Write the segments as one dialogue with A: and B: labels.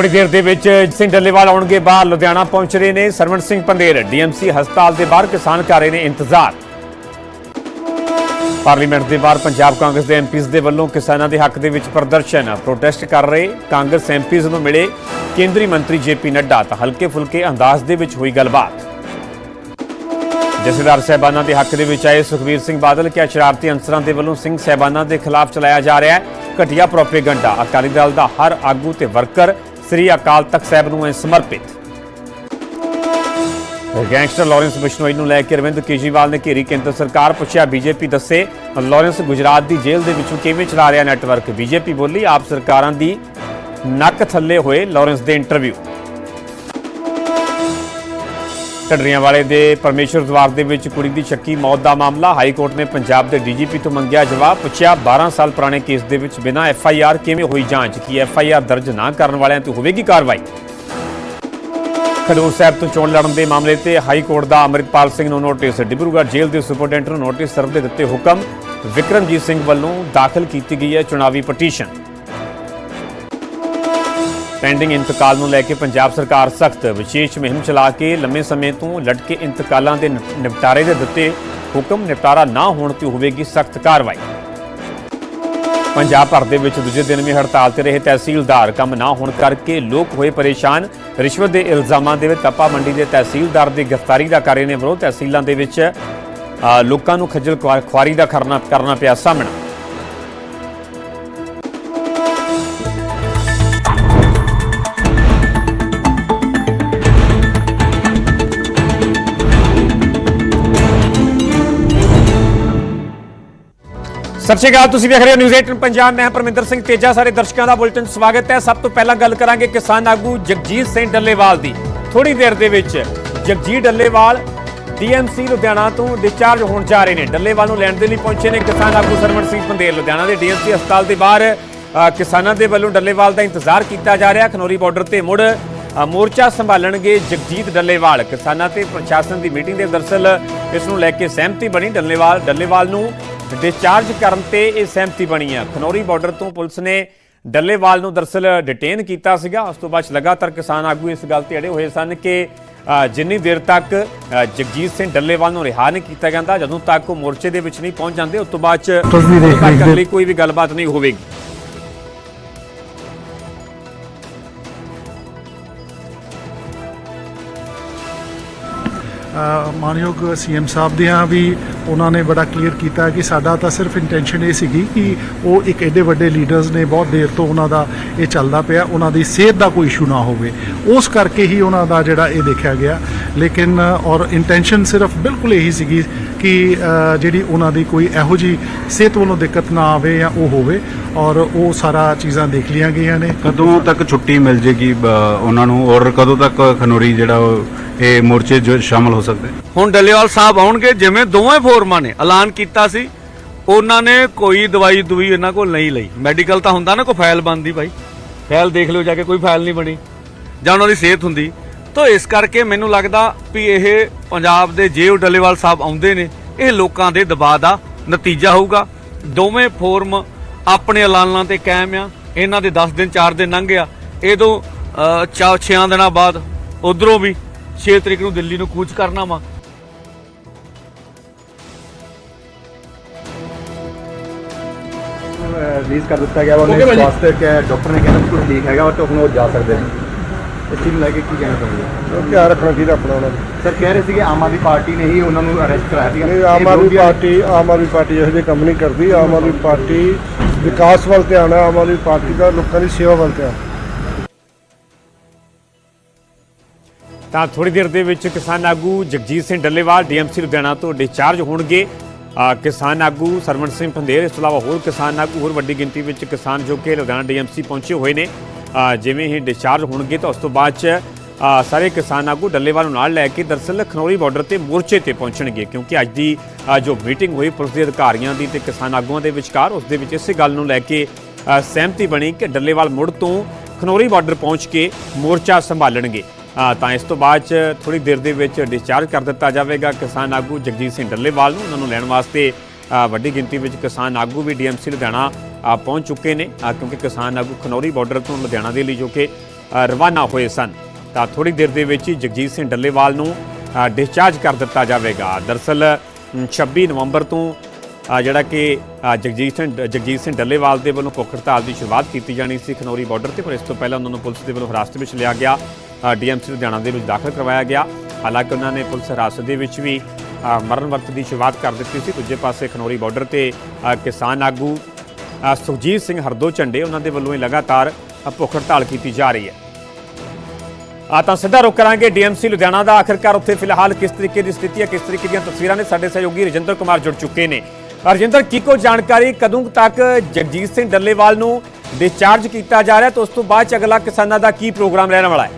A: ਥੋੜੀ ਦੇਰ ਦੇ ਵਿੱਚ ਸਿੰਘ ਡੱਲੇਵਾਲ ਆਉਣਗੇ, ਬਾਹਰ ਲੁਧਿਆਣਾ ਪਹੁੰਚ ਰਹੇ ਨੇ ਸਰਵਣ ਸਿੰਘ ਪੰਦੇਰ ਡੀਐਮਸੀ ਹਸਪਤਾਲ ਦੇ ਬਾਹਰ ਕਿਸਾਨ ਕਰ ਰਹੇ ਨੇ ਇੰਤਜ਼ਾਰ। ਪਾਰਲੀਮੈਂਟ ਦੇ ਬਾਹਰ ਪੰਜਾਬ ਕਾਂਗਰਸ ਦੇ ਐਮਪੀਜ਼ ਦੇ ਵੱਲੋਂ ਕਿਸਾਨਾਂ ਦੇ ਹੱਕ ਦੇ ਵਿੱਚ ਪ੍ਰਦਰਸ਼ਨ, ਪ੍ਰੋਟੈਸਟ ਕਰ ਰਹੇ ਕਾਂਗਰਸ ਐਮਪੀਜ਼ ਨੂੰ ਮਿਲੇ ਕੇਂਦਰੀ ਮੰਤਰੀ ਜੇਪੀ ਨੱਡਾ ਤਾਂ ਹਲਕੇ ਫੁਲਕੇ ਅੰਦਾਜ਼ ਦੇ ਵਿੱਚ ਹੋਈ ਗੱਲਬਾਤ। ਜਥੇਦਾਰ ਸਹਿਬਾਨਾਂ ਦੇ ਹੱਕ ਦੇ ਵਿੱਚ ਆਏ ਸੁਖਬੀਰ ਸਿੰਘ ਬਾਦਲ, ਕਿਹਾ ਸ਼ਰਾਰਤੀ ਅੰਸਰਾਂ ਦੇ ਵੱਲੋਂ ਸਿੰਘ ਸਹਿਬਾਨਾਂ ਦੇ ਖਿਲਾਫ ਚਲਾਇਆ ਜਾ ਰਿਹਾ ਹੈ। ਘਟੀਆ ਪ੍ਰੋਪੇਗੈਂਡਾ, ਅਕਾਲੀ ਦਲ ਦਾ ਹਰ ਆਗੂ ਤੇ ਵਰਕਰ ਸ੍ਰੀ ਅਕਾਲ ਤਖਤ ਸਾਹਿਬ ਨੂੰ ਹੈ ਸਮਰਪਿਤ। ਗੈਂਗਸਟਰ ਲਾਰੈਂਸ ਬਿਸ਼ਨੋਈ ਨੂੰ ਲੈ ਕੇ ਅਰਵਿੰਦ ਕੇਜਰੀਵਾਲ ਨੇ ਘੇਰੀ ਕੇਂਦਰ ਸਰਕਾਰ ਪੁੱਛਿਆ, ਬੀਜੇਪੀ ਦੱਸੇ, ਲਾਰੈਂਸ ਗੁਜਰਾਤ ਦੀ ਜੇਲ੍ਹ ਦੇ ਵਿੱਚੋਂ ਕਿਵੇਂ ਚਲਾ ਰਿਹਾ ਨੈਟਵਰਕ? ਬੀਜੇਪੀ ਬੋਲੀ, ਆਪ ਸਰਕਾਰਾਂ ਦੀ ਨੱਕ ਥੱਲੇ ਹੋਏ ਲਾਰੈਂਸ ਦੇ ਇੰਟਰਵਿਊ। ਢੱਡਰੀਆਂ ਵਾਲੇ ਦੇ ਪਰਮੇਸ਼ਰ ਦਵਾਰ ਦੇ ਵਿੱਚ ਕੁੜੀ ਦੀ ਸ਼ੱਕੀ ਮੌਤ ਦਾ ਮਾਮਲਾ ਹਾਈ ਕੋਰਟ ਨੇ ਪੰਜਾਬ ਦੇ ਡੀਜੀਪੀ ਤੋਂ ਮੰਗਿਆ ਜਵਾਬ, ਪੁੱਛਿਆ 12 ਸਾਲ ਪੁਰਾਣੇ ਕੇਸ ਦੇ ਵਿੱਚ ਬਿਨਾਂ ਐਫ ਆਈ ਆਰ ਕਿਵੇਂ ਹੋਈ ਜਾਂਚ, ਕੀ ਐਫ ਆਈ ਆਰ ਦਰਜ ਨਾ ਕਰਨ ਵਾਲਿਆਂ ਤੇ ਹੋਵੇਗੀ ਕਾਰਵਾਈ? ਖਡੂਰ ਸਾਹਿਬ ਤੋਂ ਚੋਣ ਲੜਨ ਦੇ ਮਾਮਲੇ ਤੇ ਹਾਈ ਕੋਰਟ ਦਾ ਅੰਮ੍ਰਿਤਪਾਲ ਸਿੰਘ ਨੂੰ ਨੋਟਿਸ, ਡਿਬਰੂਗੜ੍ਹ ਜੇਲ੍ਹ ਦੇ ਸੁਪਰਡੈਂਟ ਨੂੰ ਨੋਟਿਸ ਸਰਵ ਦੇ ਦਿੱਤੇ ਹੁਕਮ, ਵਿਕਰਮਜੀਤ ਸਿੰਘ ਵੱਲੋਂ ਦਾਖਲ ਕੀਤੀ ਗਈ ਹੈ ਚੁਣਾਵੀ ਪਟੀਸ਼ਨ। ਪੈਂਡਿੰਗ ਇੰਤਕਾਲ ਨੂੰ ਲੈ ਕੇ ਪੰਜਾਬ ਸਰਕਾਰ ਸਖਤ, ਵਿਸ਼ੇਸ਼ ਮੁਹਿੰਮ ਚਲਾ ਕੇ ਲੰਮੇ ਸਮੇਂ ਤੋਂ ਲਟਕੇ ਇੰਤਕਾਲਾਂ ਦੇ ਨਿਪਟਾਰੇ ਦੇ ਦਿੱਤੇ ਹੁਕਮ, ਨਿਪਟਾਰਾ ਨਾ ਹੋਣ ਤੇ ਹੋਵੇਗੀ ਸਖਤ ਕਾਰਵਾਈ। ਪੰਜਾਬ ਭਰ ਦੇ ਵਿੱਚ ਦੂਜੇ ਦਿਨ ਵੀ ਹੜਤਾਲ ਤੇ ਰਹੇ ਤਹਿਸੀਲਦਾਰ, ਕੰਮ ਨਾ ਹੋਣ ਕਰਕੇ ਲੋਕ ਹੋਏ ਪਰੇਸ਼ਾਨ। ਰਿਸ਼ਵਤ ਦੇ ਇਲਜ਼ਾਮਾਂ ਦੇ ਵਿੱਚ ਤਪਾ ਮੰਡੀ ਦੇ ਤਹਿਸੀਲਦਾਰ ਦੀ ਗ੍ਰਿਫਤਾਰੀ ਦਾ ਕਰ ਰਹੇ ਨੇ ਵਿਰੋਧ ਤਹਿਸੀਲਾਂ ਦੇ ਵਿੱਚ ਲੋਕਾਂ ਨੂੰ ਖੱਜਲ ਖੁਆ- ਖੁਆਰੀ ਦਾ ਕਰਨਾ ਕਰਨਾ ਪਿਆ ਸਾਹਮਣਾ। ਸਤਿ ਸ਼੍ਰੀ ਅਕਾਲ, ਤੁਸੀਂ ਵੇਖ ਰਹੇ ਹੋ ਨਿਊਜ਼ 18 ਪੰਜਾਬ। ਮੈਂ ਪਰਮਿੰਦਰ ਸਿੰਘ ਤੇਜਾ ਸਾਰੇ ਦਰਸ਼ਕਾਂ ਦਾ ਬੁਲੇਟਿਨ ਸਵਾਗਤ ਹੈ। ਸਭ ਤੋਂ ਪਹਿਲਾਂ ਗੱਲ ਕਰਾਂਗੇ ਕਿਸਾਨ ਆਗੂ ਜਗਜੀਤ ਸਿੰਘ ਡੱਲੇਵਾਲ ਦੀ। ਥੋੜੀ ਦੇਰ ਦੇ ਵਿੱਚ ਜਗਜੀਤ ਡੱਲੇਵਾਲ ਡੀਐਮਸੀ ਲੁਧਿਆਣਾ ਤੋਂ ਡਿਸਚਾਰਜ ਹੋਣ ਜਾ ਰਹੇ ਨੇ। ਡੱਲੇਵਾਲ ਨੂੰ ਲੈਣ ਦੇ ਲਈ ਪਹੁੰਚੇ ਨੇ ਕਿਸਾਨ ਆਗੂ ਸਰਵਣ ਸਿੰਘ ਪੰਦੇਰ ਲੁਧਿਆਣਾ ਦੇ ਡੀਐਮਸੀ ਹਸਪਤਾਲ ਦੇ ਬਾਹਰ। ਕਿਸਾਨਾਂ ਦੇ ਵੱਲੋਂ ਡੱਲੇਵਾਲ ਦਾ ਇੰਤਜ਼ਾਰ ਕੀਤਾ ਜਾ ਰਿਹਾ। ਖਨੌਰੀ ਬਾਰਡਰ ਤੇ ਮੁੜ ਮੋਰਚਾ ਸੰਭਾਲਣਗੇ ਜਗਜੀਤ ਡੱਲੇਵਾਲ। ਕਿਸਾਨਾਂ ਤੇ ਪ੍ਰਸ਼ਾਸਨ ਦੀ ਮੀਟਿੰਗ ਦੇ ਦਰਸਲ ਇਸ ਨੂੰ ਲੈ ਕੇ ਸਹਿਮਤੀ ਬਣੀ। ਡੱਲੇਵਾਲ ਡੱਲੇਵਾਲ ਨੂੰ ਡਿਸਚਾਰਜ ਕਰਨ ਤੇ ਇਹ ਸਹਿਮਤੀ ਬਣੀ ਹੈ ਖਨੌਰੀ ਬਾਰਡਰ ਤੋਂ ਪੁਲਿਸ ਨੇ ਡੱਲੇਵਾਲ ਨੂੰ ਦਰਸਲ ਡਿਟੇਨ ਕੀਤਾ ਸੀਗਾ। ਉਸ ਤੋਂ ਬਾਅਦ ਲਗਾਤਾਰ ਕਿਸਾਨ ਆਗੂ ਇਸ ਗੱਲ ਤੇ ਅੜੇ ਹੋਏ ਸਨ ਕਿ ਜਿੰਨੀ ਦੇਰ ਤੱਕ ਜਗਜੀਤ ਸਿੰਘ ਡੱਲੇਵਾਲ ਨੂੰ ਰਿਹਾ ਨਹੀਂ ਕੀਤਾ ਜਾਂਦਾ ਜਦੋਂ ਤੱਕ ਉਹ ਮੋਰਚੇ ਦੇ ਵਿੱਚ ਨਹੀਂ ਪਹੁੰਚ ਜਾਂਦੇ ਉਸ ਤੋਂ ਬਾਅਦ ਚ ਕੋਈ ਵੀ ਗੱਲਬਾਤ ਨਹੀਂ ਹੋਵੇਗੀ।
B: ਮਾਨਯੋਗ ਸੀਐਮ ਸਾਹਿਬ ਦੀਆਂ ਵੀ ਉਹਨਾਂ ਨੇ ਬੜਾ ਕਲੀਅਰ ਕੀਤਾ ਕਿ ਸਾਡਾ ਤਾਂ ਸਿਰਫ ਇੰਟੈਂਸ਼ਨ ਇਹ ਸੀਗੀ ਕਿ ਉਹ ਇੱਕ ਐਡੇ ਵੱਡੇ ਲੀਡਰਸ ਨੇ ਬਹੁਤ ਦੇਰ ਤੋਂ ਉਹਨਾਂ ਦਾ ਇਹ ਚੱਲਦਾ ਪਿਆ, ਉਹਨਾਂ ਦੀ ਸਿਹਤ ਦਾ ਕੋਈ ਇਸ਼ੂ ਨਾ ਹੋਵੇ। ਉਸ ਕਰਕੇ ਹੀ ਉਹਨਾਂ ਦਾ ਜਿਹੜਾ ਇਹ ਦੇਖਿਆ ਗਿਆ। ਲੇਕਿਨ ਔਰ ਇੰਟੈਂਸ਼ਨ ਸਿਰਫ ਬਿਲਕੁਲ ਇਹੀ ਸੀਗੀ ਕਿ ਜਿਹੜੀ ਉਹਨਾਂ ਦੀ ਕੋਈ ਇਹੋ ਜੀ ਸਿਹਤ ਵੱਲੋਂ ਦਿੱਕਤ ਨਾ ਆਵੇ ਜਾਂ ਉਹ ਹੋਵੇ, ਔਰ ਉਹ ਸਾਰਾ ਚੀਜ਼ਾਂ ਦੇਖ ਲੀਆਂ ਗਈਆਂ ਨੇ।
C: ਕਦੋਂ ਤੱਕ ਛੁੱਟੀ ਮਿਲ ਜੇਗੀ ਉਹਨਾਂ ਨੂੰ? ਔਰ ਕਦੋਂ ਤੱਕ ਖਨੋਰੀ ਜਿਹੜਾ ਇਹ ਮੋਰਚੇ 'ਚ ਸ਼ਾਮਲ ਹੋ ਸਕਦੇ।
D: ਹੁਣ ਡੱਲੇਵਾਲ ਸਾਹਿਬ ਆਉਣਗੇ, ਜਿਵੇਂ ਦੋਵੇਂ ਫੋਰਮਾਂ ਨੇ ਐਲਾਨ ਕੀਤਾ ਸੀ, ਉਹਨਾਂ ਨੇ ਕੋਈ ਦਵਾਈ ਦੂਈ ਇਹਨਾਂ ਕੋਲ ਨਹੀਂ ਲਈ। ਮੈਡੀਕਲ ਤਾਂ ਹੁੰਦਾ ਨਾ, ਕੋਈ ਫਾਈਲ ਬਣਦੀ ਭਾਈ। ਫਾਈਲ ਦੇਖ ਲਿਓ ਜਾ ਕੇ, ਕੋਈ ਫਾਈਲ ਨਹੀਂ ਬਣੀ। ਜਾਂ ਉਹਨਾਂ ਦੀ ਸਿਹਤ ਹੁੰਦੀ। ਤਾਂ ਇਸ ਕਰਕੇ ਮੈਨੂੰ ਲੱਗਦਾ ਵੀ ਇਹ ਪੰਜਾਬ ਦੇ ਜੇ ਉਹ ਡੱਲੇਵਾਲ ਸਾਹਿਬ ਆਉਂਦੇ ਨੇ, ਇਹ ਲੋਕਾਂ ਦੇ ਦਬਾਅ ਦਾ ਨਤੀਜਾ ਹੋਊਗਾ। ਦੋਵੇਂ ਫੋਰਮ ਆਪਣੇ ਐਲਾਨਾਂ ਤੇ ਕਾਇਮ ਆ। ਇਹਨਾਂ ਦੇ 10 ਦਿਨ 4 ਦਿਨ ਲੰਘ ਗਿਆ। ਇਹਦੋਂ 6 ਦਿਨਾਂ ਬਾਅਦ, ਉਧਰੋਂ ਵੀ 6 ਤਰੀਕ ਨੂੰ ਦਿੱਲੀ ਨੂੰ ਕੂਚ ਕਰਨਾ ਵਾ।
E: ਰਿਲੀਜ਼ ਕਰ ਦਿੱਤਾ ਗਿਆ ਉਹਨੇ ਸਵਾਸਥ ਕਿ ਡਾਕਟਰ ਨੇ ਕਹਿੰਦਾ ਕੁਝ ਠੀਕ ਹੈਗਾ ਤੇ ਹੁਣ ਉਹ ਜਾ ਸਕਦੇ ਨੇ। ਇਸ ਚੀਜ਼ ਨੂੰ ਲੈ ਕੇ ਕੀ ਕਹਿਣਾ ਚਾਹੁੰਦੇ
F: ਧਿਆਨ ਰੱਖਣਾ ਚਾਹੀਦਾ ਆਪਣਾ ਉਹਨਾਂ ਦਾ।
E: ਸਰ ਕਹਿ ਰਹੇ ਸੀਗੇ ਆਮ ਆਦਮੀ ਪਾਰਟੀ ਨੇ ਹੀ ਉਹਨਾਂ ਨੂੰ ਅਰੈਸਟ ਕਰਾਇਆ ਸੀਗਾ।
F: ਨਹੀਂ ਆਮ ਆਦਮੀ
E: ਨੇ-
F: ਪਾਰਟੀ ਆਮ ਆਦਮੀ ਪਾਰਟੀ ਇਹੋ ਜਿਹੇ ਕੰਮ ਨਹੀਂ ਕਰਦੀ। ਆਮ ਆਦਮੀ ਪਾਰਟੀ ਵਿਕਾਸ ਵੱਲ ਧਿਆਨ ਹੈ ਆਮ ਆਦਮੀ ਪਾਰਟੀ ਦਾ ਲੋਕਾਂ ਦੀ ਸੇਵਾ ਵੱਲ ਧਿਆਨ।
A: ਤਾਂ ਥੋੜੀ ਦੇਰ ਦੇ ਵਿੱਚ ਕਿਸਾਨ ਆਗੂ ਜਗਜੀਤ ਸਿੰਘ ਡੱਲੇਵਾਲ, ਡੀਐਮਸੀ ਲੁਧਿਆਣਾ ਤੋਂ ਡਿਸਚਾਰਜ ਹੋਣਗੇ। ਕਿਸਾਨ ਆਗੂ ਸਰਵਣ ਸਿੰਘ ਪੰਦੇਰ ਇਸ ਤੋਂ ਇਲਾਵਾ ਹੋਰ ਕਿਸਾਨ ਆਗੂ, ਹੋਰ ਵੱਡੀ ਗਿਣਤੀ ਵਿੱਚ ਕਿਸਾਨ ਜੋ ਕਿ ਲੁਧਿਆਣਾ ਡੀਐਮਸੀ ਪਹੁੰਚੇ ਹੋਏ ਨੇ ਜਿਵੇਂ ਹੀ ਡਿਸਚਾਰਜ ਹੋਣਗੇ ਤਾਂ ਉਸ ਤੋਂ ਬਾਅਦ ਚ ਸਾਰੇ ਕਿਸਾਨ ਆਗੂ ਡੱਲੇਵਾਲ ਨੂੰ ਨਾਲ ਲੈ ਕੇ ਦਰਸਲ ਖਨੌਰੀ ਬਾਰਡਰ ਤੇ ਮੋਰਚੇ ਤੇ ਪਹੁੰਚਣਗੇ, ਕਿਉਂਕਿ ਅੱਜ ਦੀ ਜੋ ਮੀਟਿੰਗ ਹੋਈ ਪੁਲਿਸ ਦੇ ਅਧਿਕਾਰੀਆਂ ਦੀ ਤੇ ਕਿਸਾਨ ਆਗੂਆਂ ਦੇ ਵਿਚਕਾਰ, ਉਸ ਦੇ ਵਿੱਚ ਇਸੇ ਗੱਲ ਨੂੰ ਲੈ ਕੇ ਸਹਿਮਤੀ ਬਣੀ ਕਿ ਡੱਲੇਵਾਲ ਮੁੜ ਤੋਂ ਖਨੌਰੀ ਬਾਰਡਰ ਪਹੁੰਚ ਕੇ ਮੋਰਚਾ ਸੰਭਾਲਣਗੇ। ਤਾਂ ਇਸ ਤੋਂ ਬਾਅਦ ਚ ਥੋੜੀ ਦੇਰ ਦੇ ਵਿੱਚ ਡਿਸਚਾਰਜ ਕਰ ਦਿੱਤਾ ਜਾਵੇਗਾ ਕਿਸਾਨ ਆਗੂ ਜਗਜੀਤ ਸਿੰਘ ਡੱਲੇਵਾਲ ਨੂੰ। ਉਹਨਾਂ ਨੂੰ ਲੈਣ ਵਾਸਤੇ ਵੱਡੀ ਗਿਣਤੀ ਵਿੱਚ ਕਿਸਾਨ ਆਗੂ ਵੀ ਡੀਐਮਸੀ ਲੁਧਿਆਣਾ ਪਹੁੰਚ ਚੁੱਕੇ ਨੇ ਕਿਉਂਕਿ ਕਿਸਾਨ ਆਗੂ ਖਨੌਰੀ ਬਾਰਡਰ ਤੋਂ ਲੁਧਿਆਣਾ ਦੇ ਲਈ ਜੋ ਕਿ ਰਵਾਨਾ ਹੋਏ ਸਨ। ਤਾਂ ਥੋੜੀ ਦੇਰ ਦੇ ਵਿੱਚ ਹੀ ਜਗਜੀਤ ਸਿੰਘ ਡੱਲੇਵਾਲ ਨੂੰ ਡਿਸਚਾਰਜ ਕਰ ਦਿੱਤਾ ਜਾਵੇਗਾ। ਦਰਸਲ ਅਮ, 26 ਨਵੰਬਰ ਤੋਂ ਜਿਹੜਾ ਕਿ ਜਗਜੀਤ ਸਿੰਘ ਜਗਜੀਤ ਸਿੰਘ ਡੱਲੇਵਾਲ ਦੇ ਵੱਲੋਂ ਭੁੱਖ ਹੜਤਾਲ ਦੀ ਸ਼ੁਰੂਆਤ ਕੀਤੀ ਜਾਣੀ ਸੀ ਖਨੌਰੀ ਬਾਰਡਰ ਤੇ ਪਰ ਇਸ ਤੋਂ ਪਹਿਲਾਂ ਉਹਨਾਂ ਨੂੰ ਪੁਲਿਸ ਦੇ ਵੱਲੋਂ ਹਿਰਾਸਤ ਵਿੱਚ ਲਿਆ ਗਿਆ। ਡੀਐਮਸੀ ਲੁਧਿਆਣਾ ਦੇ ਵਿੱਚ ਦਾਖਲ ਕਰਵਾਇਆ ਗਿਆ। ਹਾਲਾਂਕਿ ਉਹਨਾਂ ਨੇ ਪੁਲਿਸ ਹਿਰਾਸਤ ਦੇ ਵਿੱਚ ਵੀ ਮਰਨ ਵਰਤ ਦੀ ਸ਼ੁਰੂਆਤ ਕਰ ਦਿੱਤੀ ਸੀ। ਦੂਜੇ ਪਾਸੇ ਖਨੌਰੀ ਬਾਰਡਰ ਤੇ ਕਿਸਾਨ ਆਗੂ ਸੁਖਜੀਤ ਸਿੰਘ ਹਰਦੋ ਝੰਡੇ ਉਹਨਾਂ ਦੇ ਵੱਲੋਂ ਹੀ ਲਗਾਤਾਰ ਭੁੱਖ ਹੜਤਾਲ ਕੀਤੀ ਜਾ ਰਹੀ ਹੈ। ਆ ਤਾਂ ਸਿੱਧਾ ਰੁਕ ਕਰਾਂਗੇ ਡੀਐਮਸੀ ਲੁਧਿਆਣਾ ਦਾ ਆਖਿਰਕਾਰ। ਉੱਥੇ ਫਿਲਹਾਲ ਕਿਸ ਤਰੀਕੇ ਦੀ ਸਥਿਤੀ ਹੈ, ਕਿਸ ਤਰੀਕੇ ਦੀਆਂ ਤਸਵੀਰਾਂ ਨੇ ਸਾਡੇ ਸਹਿਯੋਗੀ ਰਜਿੰਦਰ ਕੁਮਾਰ ਜੁੜ ਚੁੱਕੇ ਨੇ। ਰਜਿੰਦਰ, ਕੀ ਕੋ ਜਾਣਕਾਰੀ ਕਦੋਂ ਤੱਕ ਜਗਜੀਤ ਸਿੰਘ ਡੱਲੇਵਾਲ ਨੂੰ ਡਿਸਚਾਰਜ ਕੀਤਾ ਜਾ ਰਿਹਾ? ਤੇ ਉਸ ਤੋਂ ਬਾਅਦ ਚ ਅਗਲਾ ਕਿਸਾਨਾਂ ਦਾ ਕੀ ਪ੍ਰੋਗਰਾਮ ਰਹਿਣ ਵਾਲਾ ਹੈ?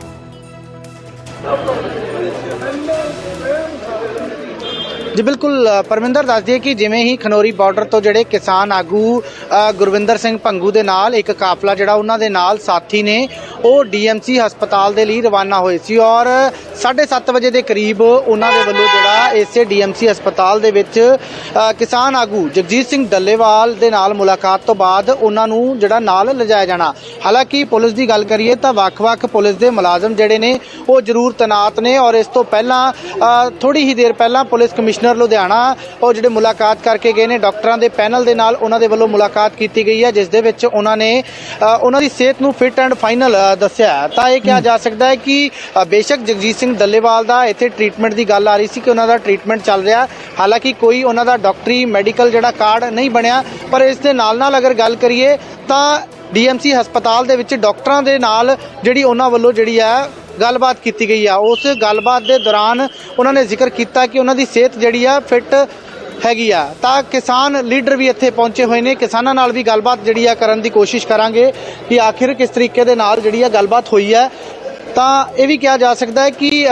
A: Thank you.
G: ਜੀ ਬਿਲਕੁਲ ਪਰਮਿੰਦਰ ਦੱਸ ਦਈਏ ਕਿ ਜਿਵੇਂ ਹੀ ਖਨੋਰੀ ਬਾਰਡਰ ਤੋਂ ਜਿਹੜੇ ਕਿਸਾਨ ਆਗੂ ਗੁਰਵਿੰਦਰ ਸਿੰਘ ਭੰਗੂ ਦੇ ਨਾਲ ਇੱਕ ਕਾਫਲਾ ਜਿਹੜਾ ਉਹਨਾਂ ਦੇ ਨਾਲ ਸਾਥੀ ਨੇ, ਉਹ ਡੀਐਮਸੀ ਹਸਪਤਾਲ ਦੇ ਲਈ ਰਵਾਨਾ ਹੋਏ ਸੀ ਔਰ 7:30 ਵਜੇ ਦੇ ਕਰੀਬ ਉਹਨਾਂ ਦੇ ਵੱਲੋਂ ਜਿਹੜਾ ਇਸੇ ਡੀਐਮਸੀ ਹਸਪਤਾਲ ਦੇ ਵਿੱਚ ਕਿਸਾਨ ਆਗੂ ਜਗਜੀਤ ਸਿੰਘ ਡੱਲੇਵਾਲ ਦੇ ਨਾਲ ਮੁਲਾਕਾਤ ਤੋਂ ਬਾਅਦ ਉਹਨਾਂ ਨੂੰ ਜਿਹੜਾ ਨਾਲ ਲਿਜਾਇਆ ਜਾਣਾ। ਹਾਲਾਂਕਿ ਪੁਲਿਸ ਦੀ ਗੱਲ ਕਰੀਏ ਤਾਂ ਵੱਖ-ਵੱਖ ਪੁਲਿਸ ਦੇ ਮੁਲਾਜ਼ਮ ਜਿਹੜੇ ਨੇ, ਉਹ ਜ਼ਰੂਰ ਤਨਾਤ ਨੇ ਔਰ ਇਸ ਤੋਂ ਪਹਿਲਾਂ ਥੋੜੀ ਹੀ ਦੇਰ ਪਹਿਲਾਂ ਪੁਲਿਸ ਕਮਿਸ਼ਨਰ ਲੁਧਿਆਣਾ, ਉਹ ਜਿਹੜੇ ਮੁਲਾਕਾਤ ਕਰਕੇ ਗਏ ਨੇ, ਡਾਕਟਰਾਂ ਦੇ ਪੈਨਲ ਦੇ ਨਾਲ ਉਹਨਾਂ ਦੇ ਵੱਲੋਂ ਮੁਲਾਕਾਤ ਕੀਤੀ ਗਈ ਹੈ, ਜਿਸ ਦੇ ਵਿੱਚ ਉਹਨਾਂ ਨੇ ਉਹਨਾਂ ਦੀ ਸਿਹਤ ਨੂੰ ਫਿਟ ਐਂਡ ਫਾਈਨਲ ਦੱਸਿਆ ਤਾਂ ਇਹ ਕਿਹਾ ਜਾ ਸਕਦਾ ਹੈ ਕਿ ਬੇਸ਼ੱਕ ਜਗਜੀਤ ਸਿੰਘ ਦੱਲੇਵਾਲ ਦਾ ਇੱਥੇ ਟ੍ਰੀਟਮੈਂਟ ਦੀ ਗੱਲ ਆ ਰਹੀ ਸੀ ਕਿ ਉਹਨਾਂ ਦਾ ਟ੍ਰੀਟਮੈਂਟ ਚੱਲ ਰਿਹਾ। ਹਾਲਾਂਕਿ ਕੋਈ ਉਹਨਾਂ ਦਾ ਡਾਕਟਰੀ ਮੈਡੀਕਲ ਜਿਹੜਾ ਕਾਰਡ ਨਹੀਂ ਬਣਿਆ, ਪਰ ਇਸ ਦੇ ਨਾਲ ਨਾਲ ਅਗਰ ਗੱਲ ਕਰੀਏ ਤਾਂ ਡੀਐਮਸੀ ਹਸਪਤਾਲ ਦੇ ਵਿੱਚ ਡਾਕਟਰਾਂ ਦੇ ਨਾਲ ਜਿਹੜੀ ਉਹਨਾਂ ਵੱਲੋਂ ਜਿਹੜੀ ਹੈ ਗੱਲਬਾਤ ਕੀਤੀ ਗਈ ਆ। ਉਸ ਗੱਲਬਾਤ ਦੇ ਦੌਰਾਨ ਉਹਨਾਂ ਨੇ ਜ਼ਿਕਰ ਕੀਤਾ ਕਿ ਉਹਨਾਂ ਦੀ ਸਿਹਤ ਜਿਹੜੀ ਆ ਫਿੱਟ ਹੈਗੀ ਆ। ਤਾਂ ਕਿਸਾਨ ਲੀਡਰ ਵੀ ਇੱਥੇ ਪਹੁੰਚੇ ਹੋਏ ਨੇ। ਕਿਸਾਨਾਂ ਨਾਲ ਵੀ ਗੱਲਬਾਤ ਜਿਹੜੀ ਆ ਕਰਨ ਦੀ ਕੋਸ਼ਿਸ਼ ਕਰਾਂਗੇ ਕਿ ਆਖਿਰ ਕਿਸ ਤਰੀਕੇ ਦੇ ਨਾਲ ਜਿਹੜੀ ਆ ਗੱਲਬਾਤ ਹੋਈ ਹੈ ਤਾਂ ਇਹ ਵੀ ਕਿਹਾ ਜਾ ਸਕਦਾ ਹੈ ਕਿ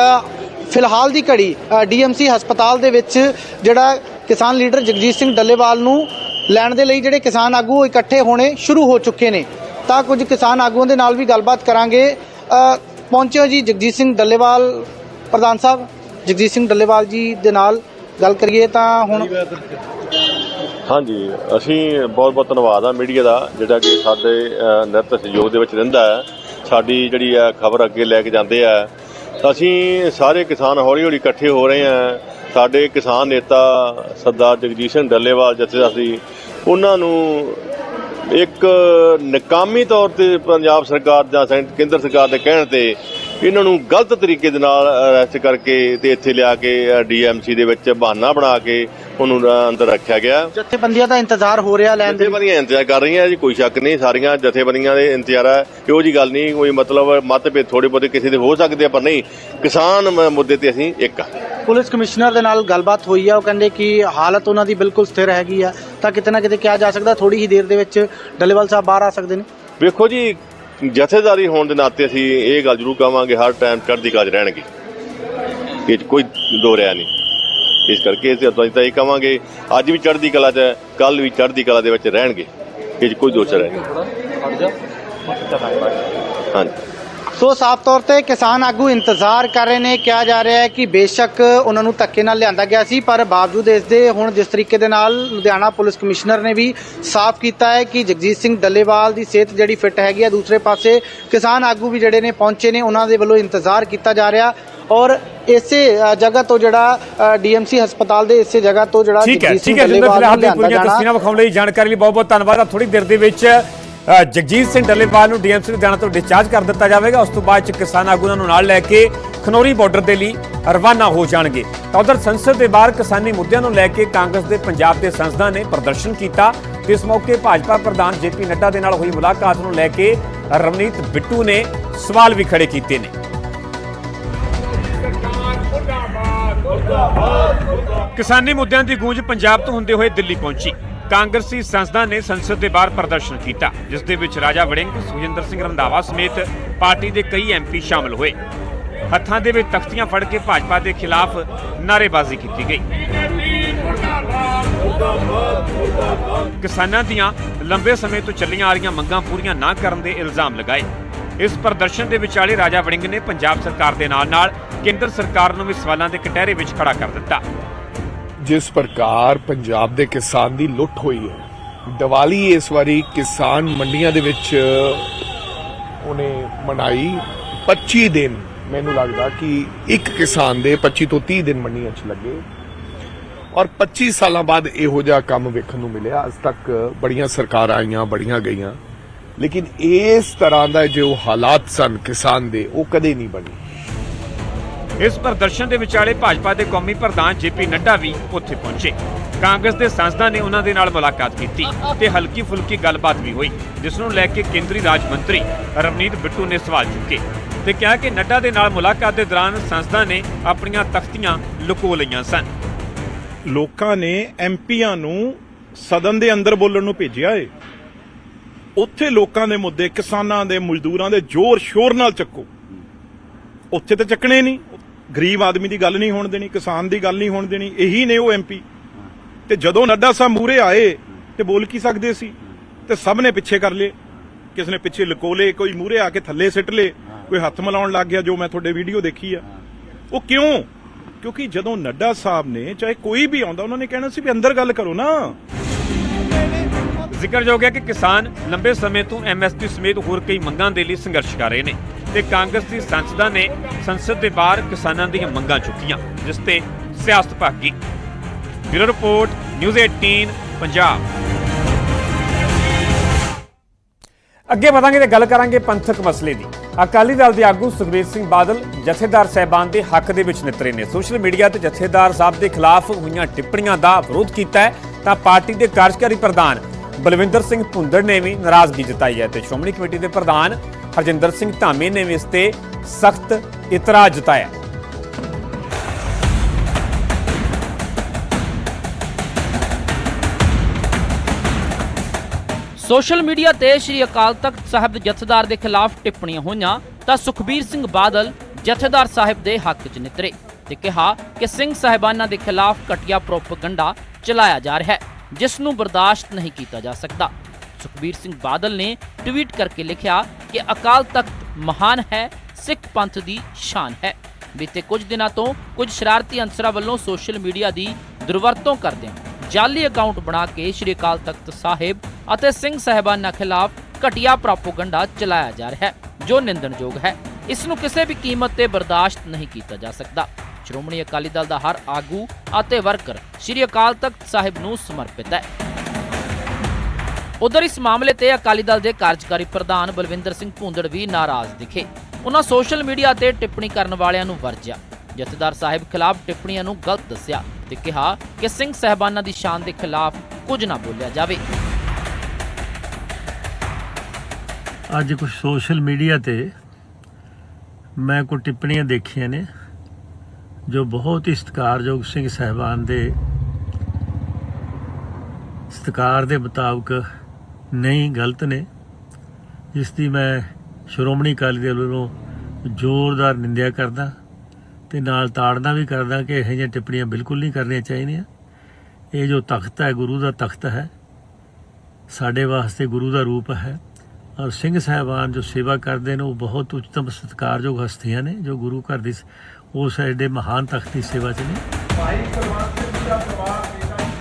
G: ਫਿਲਹਾਲ ਦੀ ਘੜੀ ਡੀਐਮਸੀ ਹਸਪਤਾਲ ਦੇ ਵਿੱਚ ਜਿਹੜਾ ਕਿਸਾਨ ਲੀਡਰ ਜਗਜੀਤ ਸਿੰਘ ਡੱਲੇਵਾਲ ਨੂੰ ਲੈਣ ਦੇ ਲਈ ਜਿਹੜੇ ਕਿਸਾਨ ਆਗੂ ਉਹ ਇਕੱਠੇ ਹੋਣੇ ਸ਼ੁਰੂ ਹੋ ਚੁੱਕੇ ਨੇ। ਤਾਂ ਕੁਝ ਕਿਸਾਨ ਆਗੂਆਂ ਦੇ ਨਾਲ ਵੀ ਗੱਲਬਾਤ ਕਰਾਂਗੇ। ਪਹੁੰਚੇ ਜੀ ਜਗਜੀਤ ਸਿੰਘ ਡੱਲੇਵਾਲ ਪ੍ਰਧਾਨ ਸਾਹਿਬ। ਜਗਜੀਤ ਸਿੰਘ ਡੱਲੇਵਾਲ ਜੀ ਦੇ ਨਾਲ ਗੱਲ ਕਰੀਏ ਤਾਂ ਹੁਣ
H: ਹਾਂਜੀ ਅਸੀਂ ਬਹੁਤ ਬਹੁਤ ਧੰਨਵਾਦ ਆ ਮੀਡੀਆ ਦਾ ਜਿਹੜਾ ਕਿ ਸਾਡੇ ਅ, ਸਹਿਯੋਗ ਦੇ ਵਿੱਚ ਰਹਿੰਦਾ ਹੈ। ਸਾਡੀ ਜਿਹੜੀ ਆ ਖਬਰ ਅੱਗੇ ਲੈ ਕੇ ਜਾਂਦੇ ਆ। ਅਸੀਂ ਸਾਰੇ ਕਿਸਾਨ ਹੌਲੀ ਹੌਲੀ ਇਕੱਠੇ ਹੋ ਰਹੇ ਆ। ਸਾਡੇ ਕਿਸਾਨ ਨੇਤਾ ਸਰਦਾਰ ਜਗਜੀਤ ਸਿੰਘ ਡੱਲੇਵਾਲ ਜਥੇਦਾਰ ਸੀ ਉਹਨਾਂ ਨੂੰ ਇੱਕ ਨਕਾਮੀ ਤੌਰ ਤੇ ਪੰਜਾਬ ਸਰਕਾਰ ਜਾਂ ਸੈਂਟ- ਕੇਂਦਰ ਸਰਕਾਰ ਦੇ ਕਹਿਣ ਤੇ ਇਹਨਾਂ ਨੂੰ ਗਲਤ ਤਰੀਕੇ ਦੇ ਨਾਲ ਅਰੈਸਟ ਕਰਕੇ ਤੇ ਇੱਥੇ ਲਿਆ ਕੇ ਡੀਐਮਸੀ ਦੇ ਵਿੱਚ ਬਹਾਨਾ ਬਣਾ ਕੇ ਉਹਨੂੰ ਅੰਦਰ ਰੱਖਿਆ ਗਿਆ।
G: ਜਥੇਬੰਦੀਆਂ ਦਾ ਇੰਤਜ਼ਾਰ ਹੋ ਰਿਹਾ ਲੈਣ ਦੇ
H: ਜਥੇਬੰਦੀਆਂ ਇੰਤਜ਼ਾਰ ਕਰ ਰਹੀਆਂ ਜੀ ਕੋਈ ਸ਼ੱਕ ਨਹੀਂ ਸਾਰੀਆਂ ਜਥੇਬੰਦੀਆਂ ਦੇ ਇੰਤਜ਼ਾਰ ਹੈ ਇਹੋ ਜੀ ਗੱਲ ਨਹੀਂ ਕੋਈ ਮਤਲਬ ਮਤਭੇਦ ਥੋੜੇ ਬਹੁਤੇ ਕਿਸੇ ਦੇ ਹੋ ਸਕਦੇ ਆ ਪਰ ਨਹੀਂ ਕਿਸਾਨ ਮੁੱਦੇ ਤੇ ਅਸੀਂ ਇੱਕ ਆ।
G: ਪੁਲਿਸ ਕਮਿਸ਼ਨਰ ਦੇ ਨਾਲ ਗੱਲਬਾਤ ਹੋਈ ਆ ਉਹ ਕਹਿੰਦੇ ਕਿ ਹਾਲਤ ਉਹਨਾਂ ਦੀ ਬਿਲਕੁਲ ਸਥਿਰ ਹੈਗੀ ਆ। ਤਾਂ ਕਿਤੇ ਨਾ ਕਿਤੇ ਕਿਹਾ ਜਾ ਸਕਦਾ ਥੋੜੀ ਹੀ ਦੇਰ ਦੇ ਵਿੱਚ ਡੱਲੇਵਾਲ ਸਾਹਿਬ ਬਾਹਰ ਆ ਸਕਦੇ ਨੇ।
H: ਵੇਖੋ ਜੀ ਜਥੇਦਾਰੀ ਹੋਣ ਦੇ ਨਾਤੇ ਅਸੀਂ ਇਹ ਗੱਲ ਜ਼ਰੂਰ ਕਵਾਂਗੇ ਹਰ ਟਾਈਮ ਚੜ੍ਹਦੀ ਕਲਾ 'ਚ ਰਹਿਣਗੇ। ਇਹ ਕੋਈ ਦੋ ਰਿਆ ਨਹੀਂ। ਇਸ ਕਰਕੇ ਅਸੀਂ ਤਾਂ ਤਾਂ ਇਹ ਕਵਾਂਗੇ ਅੱਜ ਵੀ ਚੜ੍ਹਦੀ ਕਲਾ 'ਚ ਕੱਲ ਵੀ ਚੜ੍ਹਦੀ ਕਲਾ ਦੇ ਵਿੱਚ ਰਹਿਣਗੇ। ਇਹ ਕੋਈ ਦੋਸ਼ ਰਹਿ ਨਹੀਂ। ਹਾਂਜੀ।
G: ਸੋ ਸਾਫ਼ ਤੌਰ ਤੇ ਕਿਸਾਨ ਆਗੂ ਇੰਤਜ਼ਾਰ ਕਰ ਰਹੇ ਨੇ ਕਿਹਾ ਜਾ ਰਿਹਾ ਹੈ ਕਿ ਬੇਸ਼ੱਕ ਉਹਨਾਂ ਨੂੰ ਧੱਕੇ ਨਾਲ ਲਿਆਂਦਾ ਗਿਆ ਸੀ ਪਰ ਬਾਵਜੂਦ ਇਸ ਦੇ ਹੁਣ ਜਿਸ ਤਰੀਕੇ ਦੇ ਨਾਲ ਲੁਧਿਆਣਾ ਪੁਲਿਸ ਕਮਿਸ਼ਨਰ ਨੇ ਵੀ ਸਾਫ਼ ਕੀਤਾ ਹੈ ਕਿ ਜਗਜੀਤ ਸਿੰਘ ਡੱਲੇਵਾਲ ਦੀ ਸਿਹਤ ਜਿਹੜੀ ਫਿੱਟ ਹੈਗੀ ਹੈ। ਦੂਸਰੇ ਪਾਸੇ ਕਿਸਾਨ ਆਗੂ ਵੀ ਜਿਹੜੇ ਨੇ ਪਹੁੰਚੇ ਨੇ ਉਹਨਾਂ ਦੇ ਵੱਲੋਂ ਇੰਤਜ਼ਾਰ ਕੀਤਾ ਜਾ ਰਿਹਾ ਔਰ ਇਸੇ ਜਗ੍ਹਾ ਤੋਂ ਜਿਹੜਾ ਡੀਐਮਸੀ ਹਸਪਤਾਲ ਦੇ ਇਸੇ ਜਗ੍ਹਾ ਤੋਂ ਜਿਹੜਾ
A: ਠੀਕ ਹੈ
G: ਜਗਜੀਤ ਸਿੰਘ
A: ਠੀਕ ਹੈ ਜਿੰਦਰ
G: ਡੱਲੇਵਾਲ
A: ਫਿਲਹਾਲ
G: ਨੂੰ
A: ਦੀ ਪੂਰੀਆਂ ਤਸਵੀਰਾਂ ਵਿਖਾਉਣ ਲਈ ਜਾਣਕਾਰੀ ਲਈ ਬਹੁਤ ਬਹੁਤ ਧੰਨਵਾਦ। ਆ ਥੋੜੀ ਦੇਰ ਦੇ ਵਿੱਚ ਜਗਜੀਤ ਸਿੰਘ ਡੱਲੇਵਾਲ ਨੂੰ ਡੀਐਮਸੀ ਲੁਧਿਆਣਾ ਤੋਂ ਡਿਸਚਾਰਜ ਕਰ ਦਿੱਤਾ ਜਾਵੇਗਾ। ਉਸ ਤੋਂ ਬਾਅਦ ਚ ਕਿਸਾਨ ਆਗੂਆਂ ਨੂੰ ਨਾਲ ਲੈ ਕੇ ਖਨੌਰੀ ਬਾਰਡਰ ਦੇ ਲਈ ਰਵਾਨਾ ਹੋ ਜਾਣਗੇ। ਤਾਂ ਉਧਰ ਸੰਸਦ ਦੇ ਬਾਹਰ ਕਿਸਾਨੀ ਮੁੱਦਿਆਂ ਨੂੰ ਲੈ ਕੇ ਕਾਂਗਰਸ ਦੇ ਪੰਜਾਬ ਦੇ ਸੰਸਦਾਂ ਨੇ ਪ੍ਰਦਰਸ਼ਨ ਕੀਤਾ। ਤੇ ਇਸ ਮੌਕੇ ਭਾਜਪਾ ਪ੍ਰਧਾਨ ਜੇਪੀ ਨੱਡਾ ਦੇ ਨਾਲ ਹੋਈ ਮੁਲਾਕਾਤ ਨੂੰ ਲੈ ਕੇ ਰਵਨੀਤ ਬਿੱਟੂ ਨੇ ਸਵਾਲ ਵੀ ਖੜੇ ਕੀਤੇ ਨੇ। ਕਿਸਾਨੀ ਮੁੱਦਿਆਂ ਦੀ ਗੂੰਜ ਪੰਜਾਬ ਤੋਂ ਹੁੰਦੇ ਹੋਏ ਦਿੱਲੀ ਪਹੁੰਚੀ। ਕਾਂਗਰਸੀ ਸੰਸਦਾਂ ਨੇ ਸੰਸਦ ਦੇ ਬਾਹਰ ਪ੍ਰਦਰਸ਼ਨ ਕੀਤਾ, ਜਿਸ ਦੇ ਵਿੱਚ ਰਾਜਾ ਵੜਿੰਗ, ਸੁਖਜਿੰਦਰ ਸਿੰਘ ਰੰਧਾਵਾ ਸਮੇਤ ਪਾਰਟੀ ਦੇ ਕਈ ਐਮਪੀ ਸ਼ਾਮਲ ਹੋਏ। ਹੱਥਾਂ ਦੇ ਵਿੱਚ ਤਖਤੀਆਂ ਫੜ ਕੇ ਭਾਜਪਾ ਦੇ ਖਿਲਾਫ ਨਾਅਰੇਬਾਜ਼ੀ ਕੀਤੀ ਗਈ। ਕਿਸਾਨਾਂ ਦੀਆਂ ਲੰਬੇ ਸਮੇਂ ਤੋਂ ਚੱਲੀਆਂ ਆ ਰਹੀਆਂ ਮੰਗਾਂ ਪੂਰੀਆਂ ਨਾ ਕਰਨ ਦੇ ਇਲਜ਼ਾਮ ਲਗਾਏ। ਇਸ ਪ੍ਰਦਰਸ਼ਨ ਦੇ ਵਿਚਾਲੇ ਰਾਜਾ ਵੜਿੰਗ ਨੇ ਪੰਜਾਬ ਸਰਕਾਰ ਦੇ ਨਾਲ-ਨਾਲ ਕੇਂਦਰ ਸਰਕਾਰ ਨੂੰ ਵੀ ਸਵਾਲਾਂ ਦੇ ਕਟਹਿਰੇ ਵਿੱਚ ਖੜਾ ਕਰ ਦਿੱਤਾ।
I: ਜਿਸ ਪ੍ਰਕਾਰ ਪੰਜਾਬ ਦੇ ਕਿਸਾਨ ਦੀ ਲੁੱਟ ਹੋਈ ਹੈ, ਦੀਵਾਲੀ ਇਸ ਵਾਰੀ ਕਿਸਾਨ ਮੰਡੀਆਂ ਦੇ ਵਿੱਚ ਉਹਨੇ ਮਨਾਈ 25 ਦਿਨ। ਮੈਨੂੰ ਲੱਗਦਾ ਕਿ ਇੱਕ ਕਿਸਾਨ ਦੇ 25 ਤੋਂ 30 ਦਿਨ ਮੰਡੀਆਂ 'ਚ ਲੱਗੇ। ਔਰ 25 ਸਾਲਾਂ ਬਾਅਦ ਇਹੋ ਜਿਹਾ ਕੰਮ ਵੇਖਣ ਨੂੰ ਮਿਲਿਆ। ਅੱਜ ਤੱਕ ਬੜੀਆਂ ਸਰਕਾਰਾਂ ਆਈਆਂ, ਬੜੀਆਂ ਗਈਆਂ। ਲੇਕਿਨ ਇਸ ਤਰ੍ਹਾਂ ਦਾ ਜੋ ਹਾਲਾਤ ਸਨ ਕਿਸਾਨ ਦੇ, ਉਹ ਕਦੇ ਨਹੀਂ ਬਣੇ।
A: ਇਸ ਪ੍ਰਦਰਸ਼ਨ ਦੇ ਵਿਚਾਲੇ ਭਾਜਪਾ ਦੇ ਕੌਮੀ ਪ੍ਰਧਾਨ ਜੇਪੀ ਨੱਡਾ ਵੀ ਉੱਥੇ ਪਹੁੰਚੇ। ਕਾਂਗਰਸ ਦੇ ਸੰਸਦਾਂ ਨੇ ਉਹਨਾਂ ਦੇ ਨਾਲ ਮੁਲਾਕਾਤ ਕੀਤੀ ਤੇ ਹਲਕੀ ਫੁਲਕੀ ਗੱਲਬਾਤ ਵੀ ਹੋਈ, ਜਿਸ ਨੂੰ ਲੈ ਕੇ ਕੇਂਦਰੀ ਰਾਜ ਮੰਤਰੀ ਰਵਨੀਤ ਬਿੱਟੂ ਨੇ ਸਵਾਲ ਚੁੱਕੇ ਤੇ ਕਿਹਾ ਕਿ ਨੱਡਾ ਦੇ ਨਾਲ ਮੁਲਾਕਾਤ ਦੇ ਦੌਰਾਨ ਸੰਸਦਾਂ ਨੇ ਆਪਣੀਆਂ ਤਖਤੀਆਂ ਲੁਕੋ ਲਈਆਂ ਸਨ।
J: ਲੋਕਾਂ ਨੇ ਐਮਪੀਆਂ ਨੂੰ ਸਦਨ ਦੇ ਅੰਦਰ ਬੋਲਣ ਨੂੰ ਭੇਜਿਆ ਏ। ਉੱਥੇ ਲੋਕਾਂ ਦੇ ਮੁੱਦੇ, ਕਿਸਾਨਾਂ ਦੇ ਮਜ਼ਦੂਰਾਂ ਦੇ ਜ਼ੋਰ ਸ਼ੋਰ ਨਾਲ ਚੱਕੋ। ਉੱਥੇ ਤਾਂ ਚੱਕਣੇ ਨਹੀਂ। ਗਰੀਬ ਆਦਮੀ ਦੀ ਗੱਲ ਨਹੀਂ ਹੋਣ ਦੇਣੀ, ਕਿਸਾਨ ਦੀ ਗੱਲ ਨਹੀਂ ਹੋਣ ਦੇਣੀ, ਇਹੀ ਨੇ ਉਹ ਐਮਪੀ ਤੇ ਜਦੋਂ ਨੱਡਾ ਸਾਹਿਬ ਮੂਰੇ ਆਏ ਤੇ ਬੋਲ ਕੀ ਸਕਦੇ ਸੀ? ਤੇ ਸਭ ਨੇ ਪਿੱਛੇ ਕਰ ਲਏ। ਕਿਸ ਨੇ ਪਿੱਛੇ ਲਕੋਲੇ, ਕੋਈ ਮੂਰੇ ਆ ਕੇ ਥੱਲੇ ਸਿੱਟ ਲਏ, ਕੋਈ ਹੱਥ ਮਿਲਾਉਣ ਲੱਗ ਗਿਆ, ਜੋ ਮੈਂ ਤੁਹਾਡੇ ਵੀਡੀਓ ਦੇਖੀ ਆ। ਉਹ ਕਿਉਂ? ਕਿਉਂਕਿ ਜਦੋਂ ਨੱਡਾ ਸਾਹਿਬ ਨੇ, ਚਾਹੇ ਕੋਈ ਵੀ ਆਉਂਦਾ, ਉਹਨਾਂ ਨੇ ਕਹਿਣਾ ਸੀ ਵੀ ਅੰਦਰ ਗੱਲ ਕਰੋ ਨਾ।
A: ਜ਼ਿਕਰਯੋਗ ਹੈ ਕਿ ਕਿਸਾਨ ਲੰਬੇ ਸਮੇਂ ਤੋਂ ਐਮਐਸਪੀ ਸਮੇਤ ਹੋਰ ਕਈ ਮੰਗਾਂ ਦੇ ਲਈ ਸੰਘਰਸ਼ ਕਰ ਰਹੇ ਨੇ। ਤੇ ਕਾਂਗਰਸ ਦੀ ਸੰਸਦਾਂ ਨੇ ਸੰਸਦ ਦੇ ਬਾਹਰ ਕਿਸਾਨਾਂ ਦੀਆਂ ਮੰਗਾਂ ਚੁੱਕੀਆਂ, ਜਿਸ ਤੇ ਸਿਆਸਤ ਭੱਗ। Bureau report, news 18 Punjab. ਅੱਗੇ ਵਧਾਂਗੇ ਤੇ ਗੱਲ ਕਰਾਂਗੇ ਪੰਥਕ ਮਸਲੇ ਦੀ। ਅਕਾਲੀ ਦਲ ਦੇ ਆਗੂ ਸੁਖਬੀਰ ਸਿੰਘ ਬਾਦਲ ਜਥੇਦਾਰ ਸਹਿਬਾਨ ਦੇ ਹੱਕ ਦੇ ਵਿੱਚ ਨਿਤਰੇ ਨੇ। ਸੋਸ਼ਲ ਮੀਡੀਆ ਤੇ ਜਥੇਦਾਰ ਸਾਹਿਬ ਦੇ ਖਿਲਾਫ ਹੋਈਆਂ ਟਿੱਪਣੀਆਂ ਦਾ ਵਿਰੋਧ ਕੀਤਾ ਹੈ, ਤਾਂ ਪਾਰਟੀ ਦੇ ਕਾਰਜਕਾਰੀ ਪ੍ਰਧਾਨ ਬਲਵਿੰਦਰ ਸਿੰਘ ਭੁੰਦੜ ਨੇ ਵੀ ਨਾਰਾਜ਼ਗੀ ਜਤਾਈ ਹੈ। ਤੇ ਸ਼੍ਰੋਮਣੀ ਕਮੇਟੀ ਦੇ ਪ੍ਰਧਾਨ ਹਰਜਿੰਦਰ ਸਿੰਘ ਧਾਮੀ ਨੇ ਵੀ ਇਸ ਤੇ ਸਖਤ ਇਤਰਾਜ਼ ਜਤਾਇਆ।
K: ਸੋਸ਼ਲ ਮੀਡੀਆ ਤੇ ਸ਼੍ਰੀ ਅਕਾਲ ਤਖਤ ਸਾਹਿਬ ਦੇ ਜਥੇਦਾਰ ਦੇ ਖਿਲਾਫ ਟਿੱਪਣੀਆਂ ਹੋਈਆਂ ਤਾਂ ਸੁਖਬੀਰ ਸਿੰਘ ਬਾਦਲ ਜਥੇਦਾਰ ਸਾਹਿਬ ਦੇ ਹੱਕ 'ਚ ਨਿਤਰੇ ਤੇ ਕਿਹਾ ਕਿ ਸਿੰਘ ਸਾਹਿਬਾਨਾਂ ਦੇ ਖਿਲਾਫ ਘਟੀਆ ਪ੍ਰੋਪਗੰਡਾ ਚਲਾਇਆ ਜਾ ਰਿਹਾ ਹੈ, ਜਿਸ ਨੂੰ ਬਰਦਾਸ਼ਤ ਨਹੀਂ ਕੀਤਾ ਜਾ ਸਕਦਾ। ਸੁਖਬੀਰ ਸਿੰਘ ਬਾਦਲ ਨੇ ਟਵੀਟ ਕਰਕੇ ਲਿਖਿਆ ਕਿ ਅਕਾਲ ਤਖਤ ਮਹਾਨ ਹੈ, ਸਿੱਖ ਪੰਥ ਦੀ ਸ਼ਾਨ ਹੈ। ਬੀਤੇ ਕੁਝ ਦਿਨਾਂ ਤੋਂ ਕੁਝ ਸ਼ਰਾਰਤੀ ਅਨਸਰਾਂ ਵੱਲੋਂ ਸੋਸ਼ਲ ਮੀਡੀਆ ਦੀ ਦੁਰਵਰਤੋਂ ਕਰਦਿਆਂ ਜਾਲੀ ਅਕਾਊਂਟ ਬਣਾ ਕੇ ਸ਼੍ਰੀ ਅਕਾਲ ਤਖਤ ਸਾਹਿਬ ਅਤੇ ਸਿੰਘ ਸਾਹਿਬਾਨਾਂ ਖਿਲਾਫ ਘਟੀਆ ਪ੍ਰੋਪਗੰਡਾ ਚਲਾਇਆ ਜਾ ਰਿਹਾ ਹੈ, ਜੋ ਨਿੰਦਣਯੋਗ ਹੈ। ਇਸ ਨੂੰ ਕਿਸੇ ਵੀ ਕੀਮਤ ਤੇ ਬਰਦਾਸ਼ਤ ਨਹੀਂ ਕੀਤਾ ਜਾ ਸਕਦਾ। ਸ਼੍ਰੋਮਣੀ ਅਕਾਲੀ ਦਲ ਦਾ ਹਰ ਆਗੂ ਅਤੇ ਵਰਕਰ ਸ਼੍ਰੀ ਅਕਾਲ ਤਖਤ ਸਾਹਿਬ ਨੂੰ ਸਮਰਪਿਤ ਹੈ। ਉਧਰ ਇਸ ਮਾਮਲੇ ਤੇ ਅਕਾਲੀ ਦਲ ਦੇ ਕਾਰਜਕਾਰੀ ਪ੍ਰਧਾਨ ਬਲਵਿੰਦਰ ਸਿੰਘ ਭੂੰਦੜ ਵੀ ਨਾਰਾਜ਼ ਦਿਖੇ। ਉਹਨਾਂ ਸੋਸ਼ਲ ਮੀਡੀਆ ਤੇ ਟਿੱਪਣੀ ਕਰਨ ਵਾਲਿਆਂ ਨੂੰ ਵਰਜਿਆ। ਜਥੇਦਾਰ ਸਾਹਿਬ ਖਿਲਾਫ ਟਿੱਪਣੀਆਂ ਨੂੰ ਗਲਤ ਦੱਸਿਆ ਤੇ ਕਿਹਾ ਕਿ ਸਿੰਘ ਸਹਿਬਾਨਾਂ ਦੀ ਸ਼ਾਨ ਦੇ ਖਿਲਾਫ ਕੁਝ ਨਾ ਬੋਲਿਆ ਜਾਵੇ।
L: ਅੱਜ ਕੁਝ ਸੋਸ਼ਲ ਮੀਡੀਆ ਤੇ ਮੈਂ ਕੁਝ ਟਿੱਪਣੀਆਂ ਦੇਖੀਆਂ ਨੇ, ਜੋ ਬਹੁਤ ਹੀ ਸਤਿਕਾਰਯੋਗ ਸਿੰਘ ਸਹਿਬਾਨ ਦੇ ਸਤਿਕਾਰ ਦੇ ਮੁਤਾਬਕ ਨਹੀਂ, ਗਲਤ ਨੇ। ਜਿਸ ਦੀ ਮੈਂ ਸ਼੍ਰੋਮਣੀ ਅਕਾਲੀ ਦਲ ਵੱਲੋਂ ਜ਼ੋਰਦਾਰ ਨਿੰਦਿਆ ਕਰਦਾ ਤੇ ਨਾਲ ਤਾੜਨਾ ਵੀ ਕਰਦਾ ਕਿ ਇਹੋ ਜਿਹੀਆਂ ਟਿੱਪਣੀਆਂ ਬਿਲਕੁਲ ਨਹੀਂ ਕਰਨੀਆਂ ਚਾਹੀਦੀਆਂ। ਇਹ ਜੋ ਤਖਤ ਹੈ, ਗੁਰੂ ਦਾ ਤਖਤ ਹੈ, ਸਾਡੇ ਵਾਸਤੇ ਗੁਰੂ ਦਾ ਰੂਪ ਹੈ ਔਰ ਸਿੰਘ ਸਾਹਿਬਾਨ ਜੋ ਸੇਵਾ ਕਰਦੇ ਨੇ, ਉਹ ਬਹੁਤ ਉੱਚਤਮ ਸਤਿਕਾਰਯੋਗ ਹਸਤੀਆਂ ਨੇ, ਜੋ ਗੁਰੂ ਘਰ ਦੀ ਸ- ਉਸ ਐਡੇ ਮਹਾਨ ਤਖਤ ਦੀ ਸੇਵਾ 'ਚ ਨੇ।